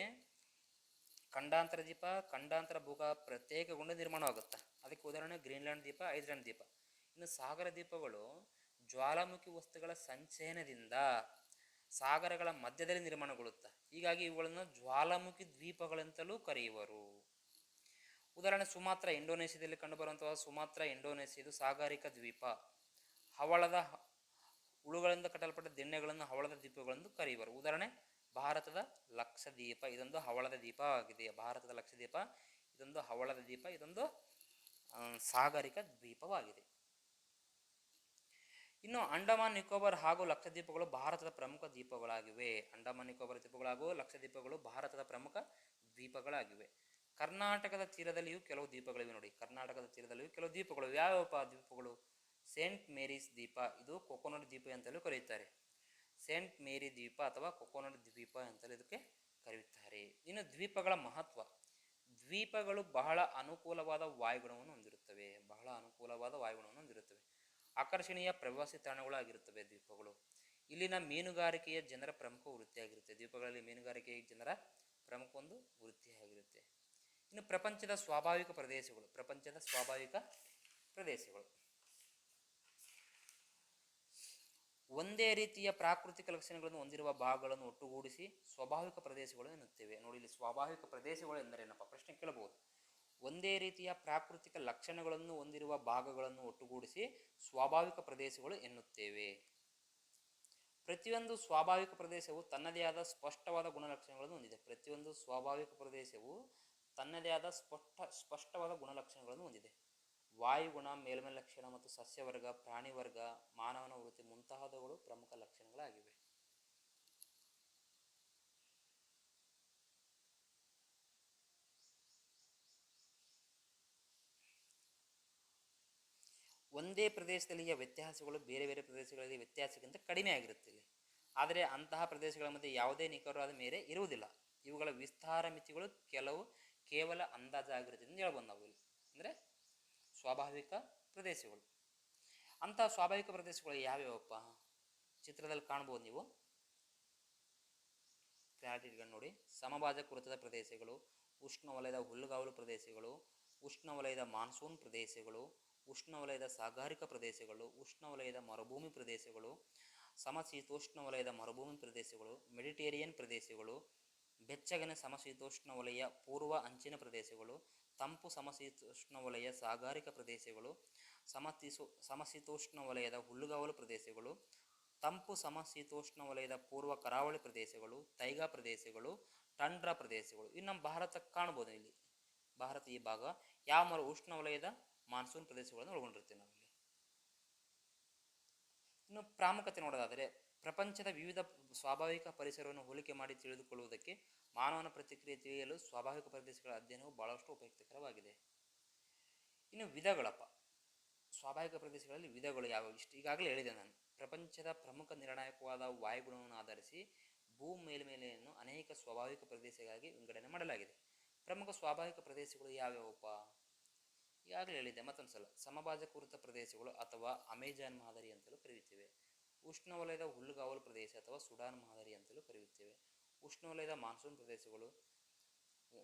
ಖಂಡಾಂತರ ದ್ವೀಪ, ಖಂಡಾಂತರ ಭೂಗ ಪ್ರತ್ಯೇಕಗೊಂಡು ನಿರ್ಮಾಣವಾಗುತ್ತೆ. ಅದಕ್ಕೆ ಉದಾಹರಣೆ, ಗ್ರೀನ್ಲ್ಯಾಂಡ್ ದ್ವೀಪ, ಐಸ್ಲ್ಯಾಂಡ್ ದ್ವೀಪ. ಇನ್ನು ಸಾಗರ ದ್ವೀಪಗಳು ಜ್ವಾಲಾಮುಖಿ ವಸ್ತುಗಳ ಸಂಚಯನದಿಂದ ಸಾಗರಗಳ ಮಧ್ಯದಲ್ಲಿ ನಿರ್ಮಾಣಗೊಳ್ಳುತ್ತೆ, ಹೀಗಾಗಿ ಇವುಗಳನ್ನು ಜ್ವಾಲಾಮುಖಿ ದ್ವೀಪಗಳಂತಲೂ ಕರೆಯುವರು. ಉದಾಹರಣೆ, ಸುಮಾತ್ರ, ಇಂಡೋನೇಷ್ಯಾದಲ್ಲಿ ಕಂಡುಬರುವಂತಹ ಸುಮಾತ್ರ, ಇಂಡೋನೇಷ್ಯಾದು ಸಾಗರಿಕ ದ್ವೀಪ. ಹವಳದ ಹುಳುಗಳಿಂದ ಕಟ್ಟಲ್ಪಟ್ಟ ದಿಣ್ಣೆಗಳನ್ನು ಹವಳದ ದ್ವೀಪಗಳೆಂದು ಕರೆಯುವರು. ಉದಾಹರಣೆ, ಭಾರತದ ಲಕ್ಷದ್ವೀಪ, ಇದೊಂದು ಹವಳದ ದ್ವೀಪ ಆಗಿದೆ. ಭಾರತದ ಲಕ್ಷದ್ವೀಪ, ಇದೊಂದು ಹವಳದ ದ್ವೀಪ, ಇದೊಂದು ಸಾಗರಿಕ ದ್ವೀಪವಾಗಿದೆ. ಇನ್ನು ಅಂಡಮಾನ್, ನಿಕೋಬಾರ್ ಹಾಗೂ ಲಕ್ಷದ್ವೀಪಗಳು ಭಾರತದ ಪ್ರಮುಖ ದ್ವೀಪಗಳಾಗಿವೆ. ಅಂಡಮಾನ್, ನಿಕೋಬಾರ್ ದ್ವೀಪಗಳು ಹಾಗೂ ಲಕ್ಷದ್ವೀಪಗಳು ಭಾರತದ ಪ್ರಮುಖ ದ್ವೀಪಗಳಾಗಿವೆ. ಕರ್ನಾಟಕದ ತೀರದಲ್ಲಿಯೂ ಕೆಲವು ದ್ವೀಪಗಳಿವೆ ನೋಡಿ. ಕರ್ನಾಟಕದ ತೀರದಲ್ಲಿಯೂ ಕೆಲವು ದ್ವೀಪಗಳು. ಯಾವ್ಯಾವ ದ್ವೀಪಗಳು? ಸೇಂಟ್ ಮೇರೀಸ್ ದ್ವೀಪ. ಇದು ಕೊಕೊನಟ್ ದ್ವೀಪ ಅಂತಲೂ ಕರೆಯುತ್ತಾರೆ. ಸೇಂಟ್ ಮೇರಿ ದ್ವೀಪ ಅಥವಾ ಕೊಕೊನಟ್ ದ್ವೀಪ ಅಂತಲೂ ಇದಕ್ಕೆ ಕರೆಯುತ್ತಾರೆ. ಇನ್ನು ದ್ವೀಪಗಳ ಮಹತ್ವ. ದ್ವೀಪಗಳು ಬಹಳ ಅನುಕೂಲವಾದ ವಾಯುಗುಣವನ್ನು ಹೊಂದಿರುತ್ತವೆ. ಬಹಳ ಅನುಕೂಲವಾದ ವಾಯುಗುಣವನ್ನು ಹೊಂದಿರುತ್ತವೆ. ಆಕರ್ಷಣೀಯ ಪ್ರವಾಸಿ ತಾಣಗಳಾಗಿರುತ್ತವೆ ದ್ವೀಪಗಳು. ಇಲ್ಲಿನ ಮೀನುಗಾರಿಕೆಯ ಜನರ ಪ್ರಮುಖ ವೃತ್ತಿಯಾಗಿರುತ್ತೆ. ದ್ವೀಪಗಳಲ್ಲಿ ಮೀನುಗಾರಿಕೆ ಜನರ ಪ್ರಮುಖ ಒಂದು ವೃತ್ತಿಯಾಗಿರುತ್ತೆ. ಇನ್ನು ಪ್ರಪಂಚದ ಸ್ವಾಭಾವಿಕ ಪ್ರದೇಶಗಳು, ಪ್ರಪಂಚದ ಸ್ವಾಭಾವಿಕ ಪ್ರದೇಶಗಳು. ಒಂದೇ ರೀತಿಯ ಪ್ರಾಕೃತಿಕ ಲಕ್ಷಣಗಳನ್ನು ಹೊಂದಿರುವ ಭಾಗಗಳನ್ನು ಒಟ್ಟುಗೂಡಿಸಿ ಸ್ವಾಭಾವಿಕ ಪ್ರದೇಶಗಳು ಎನ್ನುತ್ತೇವೆ. ನೋಡಿ, ಇಲ್ಲಿ ಸ್ವಾಭಾವಿಕ ಪ್ರದೇಶಗಳು ಎಂದರೇನಪ್ಪ? ಪ್ರಶ್ನೆ ಕೇಳಬಹುದು. ಒಂದೇ ರೀತಿಯ ಪ್ರಾಕೃತಿಕ ಲಕ್ಷಣಗಳನ್ನು ಹೊಂದಿರುವ ಭಾಗಗಳನ್ನು ಒಟ್ಟುಗೂಡಿಸಿ ಸ್ವಾಭಾವಿಕ ಪ್ರದೇಶಗಳು ಎನ್ನುತ್ತೇವೆ. ಪ್ರತಿಯೊಂದು ಸ್ವಾಭಾವಿಕ ಪ್ರದೇಶವು ತನ್ನದೇ ಆದ ಸ್ಪಷ್ಟವಾದ ಗುಣಲಕ್ಷಣಗಳನ್ನು ಹೊಂದಿದೆ. ಪ್ರತಿಯೊಂದು ಸ್ವಾಭಾವಿಕ ಪ್ರದೇಶವು ತನ್ನದೇ ಆದ ಸ್ಪಷ್ಟ, ಸ್ಪಷ್ಟವಾದ ಗುಣಲಕ್ಷಣಗಳನ್ನು ಹೊಂದಿದೆ. ವಾಯುಗುಣ ಮೇಲ್ಮೈ ಲಕ್ಷಣ ಮತ್ತು ಸಸ್ಯವರ್ಗ ಪ್ರಾಣಿ ವರ್ಗ ಮಾನವನ ವೃತ್ತಿ ಮುಂತಾದವುಗಳು ಪ್ರಮುಖ ಲಕ್ಷಣಗಳಾಗಿವೆ. ಒಂದೇ ಪ್ರದೇಶದಲ್ಲಿಯ ವ್ಯತ್ಯಾಸಗಳು ಬೇರೆ ಬೇರೆ ಪ್ರದೇಶಗಳಲ್ಲಿ ವ್ಯತ್ಯಾಸಕ್ಕಿಂತ ಕಡಿಮೆ ಆಗಿರುತ್ತೆ ಇಲ್ಲಿ. ಆದರೆ ಅಂತಹ ಪ್ರದೇಶಗಳ ಮಧ್ಯೆ ಯಾವುದೇ ನಿಖರವಾದ ಮೇರೆ ಇರುವುದಿಲ್ಲ. ಇವುಗಳ ವಿಸ್ತಾರ ಮಿತಿಗಳು ಕೆಲವು ಕೇವಲ ಅಂದಾಜಾಗಿರುತ್ತೆ ಎಂದು ಹೇಳ್ಬೋದು ನಾವು ಇಲ್ಲಿ. ಅಂದರೆ ಸ್ವಾಭಾವಿಕ ಪ್ರದೇಶಗಳು. ಅಂತಹ ಸ್ವಾಭಾವಿಕ ಪ್ರದೇಶಗಳು ಯಾವ್ಯಾವಪ್ಪ? ಚಿತ್ರದಲ್ಲಿ ಕಾಣ್ಬೋದು ನೀವು. ಕ್ಲಾರಿಟಿಗಳು ನೋಡಿ. ಸಮಭಾಜ ಕುರಿತದ ಪ್ರದೇಶಗಳು ಉಷ್ಣವಲಯದ ಹುಲ್ಲುಗಾವಲು ಪ್ರದೇಶಗಳು ಉಷ್ಣವಲಯದ ಮಾನ್ಸೂನ್ ಪ್ರದೇಶಗಳು ಉಷ್ಣವಲಯದ ಸಾಗಾರಿಕ ಪ್ರದೇಶಗಳು, ಉಷ್ಣವಲಯದ ಮರುಭೂಮಿ ಪ್ರದೇಶಗಳು ಸಮಶೀತೋಷ್ಣ ವಲಯದ ಮರುಭೂಮಿ ಪ್ರದೇಶಗಳು, ಮೆಡಿಟೇರಿಯನ್ ಪ್ರದೇಶಗಳು, ಬೆಚ್ಚಗಿನ ಸಮಶೀತೋಷ್ಣ ವಲಯ ಪೂರ್ವ ಅಂಚಿನ ಪ್ರದೇಶಗಳು, ತಂಪು ಸಮಶೀತೋಷ್ಣ ವಲಯ ಸಾಗಾರಿಕಾ ಪ್ರದೇಶಗಳು, ಸಮತೀಸು ಸಮಶೀತೋಷ್ಣ ವಲಯದ ಹುಲ್ಲುಗಾವಲು ಪ್ರದೇಶಗಳು, ತಂಪು ಸಮಶೀತೋಷ್ಣ ವಲಯದ ಪೂರ್ವ ಕರಾವಳಿ ಪ್ರದೇಶಗಳು, ತೈಗಾ ಪ್ರದೇಶಗಳು, ಟಂಡ್ರಾ ಪ್ರದೇಶಗಳು. ಇನ್ನು ನಮ್ಮ ಭಾರತ ಕಾಣ್ಬೋದು ಇಲ್ಲಿ. ಭಾರತ ಈ ಭಾಗ. ಯಾವ ಮರು ಉಷ್ಣ ವಲಯದ ಮಾನ್ಸೂನ್ ಪ್ರದೇಶಗಳನ್ನು ಒಳಗೊಂಡಿರ್ತೀವಿ ನಾವಿಲ್ಲಿ. ಇನ್ನು ಪ್ರಾಮುಖ್ಯತೆ ನೋಡೋದಾದರೆ, ಪ್ರಪಂಚದ ವಿವಿಧ ಸ್ವಾಭಾವಿಕ ಪರಿಸರವನ್ನು ಹೋಲಿಕೆ ಮಾಡಿ ತಿಳಿದುಕೊಳ್ಳುವುದಕ್ಕೆ ಮಾನವನ ಪ್ರತಿಕ್ರಿಯೆ ತಿಳಿಯಲು ಸ್ವಾಭಾವಿಕ ಪ್ರದೇಶಗಳ ಅಧ್ಯಯನವು ಬಹಳಷ್ಟು ಉಪಯುಕ್ತಕರವಾಗಿದೆ. ಇನ್ನು ವಿಧಗಳಪ್ಪ. ಸ್ವಾಭಾವಿಕ ಪ್ರದೇಶಗಳಲ್ಲಿ ವಿಧಗಳು ಯಾವ ಇಷ್ಟು ಈಗಾಗಲೇ ಹೇಳಿದೆ ನಾನು. ಪ್ರಪಂಚದ ಪ್ರಮುಖ ನಿರ್ಣಾಯಕವಾದ ವಾಯುಗುಣವನ್ನು ಆಧರಿಸಿ ಭೂ ಮೇಲ್ಮೇಲೆಯನ್ನು ಅನೇಕ ಸ್ವಾಭಾವಿಕ ಪ್ರದೇಶಗಳಾಗಿ ವಿಂಗಡಣೆ ಮಾಡಲಾಗಿದೆ. ಪ್ರಮುಖ ಸ್ವಾಭಾವಿಕ ಪ್ರದೇಶಗಳು ಯಾವ್ಯಾವಪ್ಪ? ಈಗಾಗಲೇ ಹೇಳಿದೆ ಮತ್ತೊಂದು ಸಲ ಸಮಭಾಜಕೃತ ಪ್ರದೇಶಗಳು ಅಥವಾ ಅಮೆಜಾನ್ ಮಾದರಿ ಅಂತಲೂ ಕರೆಯುತ್ತೇವೆ. ಉಷ್ಣವಲಯದ ಹುಲ್ಲುಗಾವಲು ಪ್ರದೇಶ ಅಥವಾ ಸುಡಾನ್ ಮಾದರಿ ಅಂತಲೂ ಕರೆಯುತ್ತೇವೆ. ಉಷ್ಣವಲಯದ ಮಾನ್ಸೂನ್ ಪ್ರದೇಶಗಳು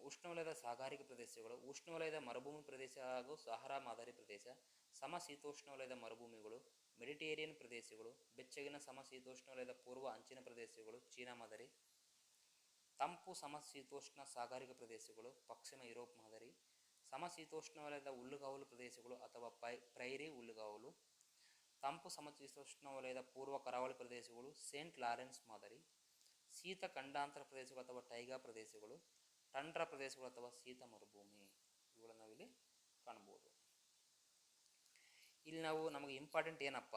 ಉಷ್ಣವಲಯದ ಸಾಗಾರಿಕ ಪ್ರದೇಶಗಳು ಉಷ್ಣವಲಯದ ಮರುಭೂಮಿ ಪ್ರದೇಶ ಹಾಗೂ ಸಹಾರಾ ಮಾದರಿ ಪ್ರದೇಶ ಸಮಶೀತೋಷ್ಣವಲಯದ ಮರುಭೂಮಿಗಳು, ಮೆಡಿಟೇರಿಯನ್ ಪ್ರದೇಶಗಳು, ಬೆಚ್ಚಗಿನ ಸಮಶೀತೋಷ್ಣವಲಯದ ಪೂರ್ವ ಅಂಚಿನ ಪ್ರದೇಶಗಳು, ಚೀನಾ ಮಾದರಿ, ತಂಪು ಸಮಶೀತೋಷ್ಣ ಸಾಗಾರಿಕ ಪ್ರದೇಶಗಳು, ಪಶ್ಚಿಮ ಯುರೋಪ್ ಮಾದರಿ ಸಮಶೀತೋಷ್ಣ ವಲಯದ ಹುಲ್ಲುಗಾವಲು ಪ್ರದೇಶಗಳು ಅಥವಾ ಪೈ, ಪ್ರೈರಿ ಹುಲ್ಲುಗಾವಲು ತಂಪು ಸಮಶೀತೋಷ್ಣ ವಲಯದ ಪೂರ್ವ ಕರಾವಳಿ ಪ್ರದೇಶಗಳು, ಸೇಂಟ್ ಲಾರೆನ್ಸ್ ಮಾದರಿ, ಶೀತ ಖಂಡಾಂತರ ಪ್ರದೇಶಗಳು ಅಥವಾ ಟೈಗಾ ಪ್ರದೇಶಗಳು, ಟಂಡ್ರ ಪ್ರದೇಶಗಳು ಅಥವಾ ಶೀತ ಮರುಭೂಮಿ, ಇವುಗಳನ್ನು ನಾವಿಲ್ಲಿ ಕಾಣ್ಬೋದು. ಇಲ್ಲಿ ನಾವು ನಮಗೆ ಇಂಪಾರ್ಟೆಂಟ್ ಏನಪ್ಪ?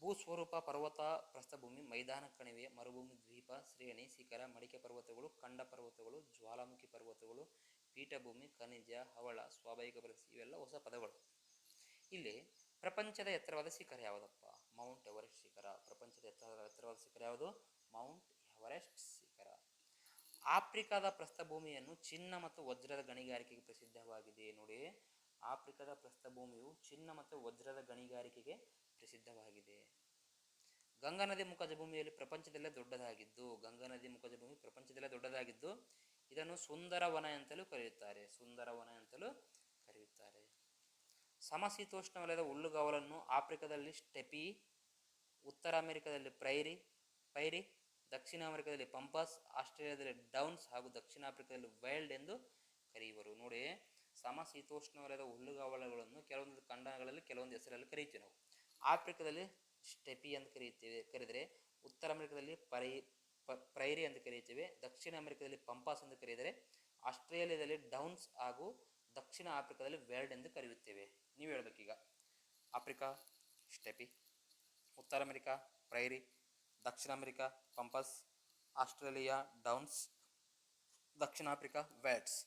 ಭೂಸ್ವರೂಪ, ಪರ್ವತ, ಪ್ರಸ್ಥಭೂಮಿ, ಮೈದಾನ, ಕಣಿವೆ, ಮರುಭೂಮಿ, ದ್ವೀಪ, ಶ್ರೇಣಿ, ಶಿಖರ, ಮಡಿಕೆ ಪರ್ವತಗಳು, ಖಂಡ ಪರ್ವತಗಳು, ಜ್ವಾಲಾಮುಖಿ ಪರ್ವತಗಳು ಪೀಠಭೂಮಿ, ಖನಿಜ, ಹವಳ, ಸ್ವಾಭಾವಿಕ ಪರಿಸ್ಥಿತಿ ಇವೆಲ್ಲ ಹೊಸ ಪದಗಳು. ಇಲ್ಲಿ ಪ್ರಪಂಚದ ಎತ್ತರವಾದ ಶಿಖರ ಯಾವುದಪ್ಪ? ಮೌಂಟ್ ಎವರೆಸ್ಟ್ ಶಿಖರ. ಪ್ರಪಂಚದ ಎತ್ತರದ ಎತ್ತರವಾದ ಶಿಖರ ಯಾವುದು? ಮೌಂಟ್ ಎವರೆಸ್ಟ್ ಶಿಖರ. ಆಫ್ರಿಕಾದ ಪ್ರಸ್ಥಭೂಮಿಯನ್ನು ಚಿನ್ನ ಮತ್ತು ವಜ್ರದ ಗಣಿಗಾರಿಕೆಗೆ ಪ್ರಸಿದ್ಧವಾಗಿದೆ. ನೋಡಿ, ಆಫ್ರಿಕಾದ ಪ್ರಸ್ಥಭೂಮಿಯು ಚಿನ್ನ ಮತ್ತು ವಜ್ರದ ಗಣಿಗಾರಿಕೆಗೆ ಪ್ರಸಿದ್ಧವಾಗಿದೆ. ಗಂಗಾ ನದಿ ಮುಖಜ ಭೂಮಿಯಲ್ಲಿ ಪ್ರಪಂಚದಲ್ಲೇ ದೊಡ್ಡದಾಗಿದ್ದು, ಗಂಗಾ ನದಿ ಮುಖಜ ಭೂಮಿ ಪ್ರಪಂಚದಲ್ಲೇ ದೊಡ್ಡದಾಗಿದ್ದು ಇದನ್ನು ಸುಂದರವನ ಅಂತಲೂ ಕರೆಯುತ್ತಾರೆ. ಸುಂದರವನ ಅಂತಲೂ ಕರೆಯುತ್ತಾರೆ. ಸಮಶೀತೋಷ್ಣ ವಲಯದ ಹುಲ್ಲುಗಾವಲನ್ನು ಆಫ್ರಿಕಾದಲ್ಲಿ ಸ್ಟೆಪಿ, ಉತ್ತರ ಅಮೆರಿಕದಲ್ಲಿ ಪ್ರೈರಿ, ಪೈರಿ, ದಕ್ಷಿಣ ಅಮೆರಿಕದಲ್ಲಿ ಪಂಪಸ್, ಆಸ್ಟ್ರೇಲಿಯಾದಲ್ಲಿ ಡೌನ್ಸ್ ಹಾಗೂ ದಕ್ಷಿಣ ಆಫ್ರಿಕಾದಲ್ಲಿ ವೈಲ್ಡ್ ಎಂದು ಕರೆಯುವರು. ನೋಡಿ, ಸಮಶೀತೋಷ್ಣ ವಲಯದ ಹುಲ್ಲುಗಾವಲುಗಳನ್ನು ಕೆಲವೊಂದು ಖಂಡಗಳಲ್ಲಿ, ಕೆಲವೊಂದು ಹೆಸರಲ್ಲಿ ಕರೀತೀವಿ ನಾವು. ಆಫ್ರಿಕಾದಲ್ಲಿ ಸ್ಟೆಪಿ ಅಂತ ಕರೆಯುತ್ತೇವೆ. ಕರೆದರೆ ಉತ್ತರ ಅಮೆರಿಕದಲ್ಲಿ ಪೈ ಪ, ಪ್ರೈರಿ ಅಂತ ಕರೆಯುತ್ತೇವೆ. ದಕ್ಷಿಣ ಅಮೆರಿಕದಲ್ಲಿ ಪಂಪಾಸ್ ಎಂದು ಕರೆದರೆ ಆಸ್ಟ್ರೇಲಿಯಾದಲ್ಲಿ ಡೌನ್ಸ್ ಹಾಗೂ ದಕ್ಷಿಣ ಆಫ್ರಿಕಾದಲ್ಲಿ ವೆಲ್ಡ್ ಎಂದು ಕರೆಯುತ್ತೇವೆ. ನೀವು ಹೇಳಬೇಕೀಗ. Africa, steppe. ಉತ್ತರ ಅಮೆರಿಕಾ, ಪ್ರೈರಿ. ದಕ್ಷಿಣ ಅಮೆರಿಕಾ, ಪಂಪಸ್. Australia, downs. ದಕ್ಷಿಣ ಆಫ್ರಿಕಾ ವೆಲ್ಡ್ಸ್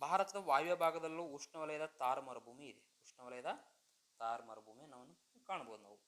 ಭಾರತದ ವಾಯುವ್ಯ ಭಾಗದಲ್ಲೂ ಉಷ್ಣವಲಯದ ತಾರ್ ಮರುಭೂಮಿ ಇದೆ. ಉಷ್ಣವಲಯದ ತಾರ್ ಮರುಭೂಮಿ ನಾವು ಕಾಣ್ಬೋದು ನಾವು.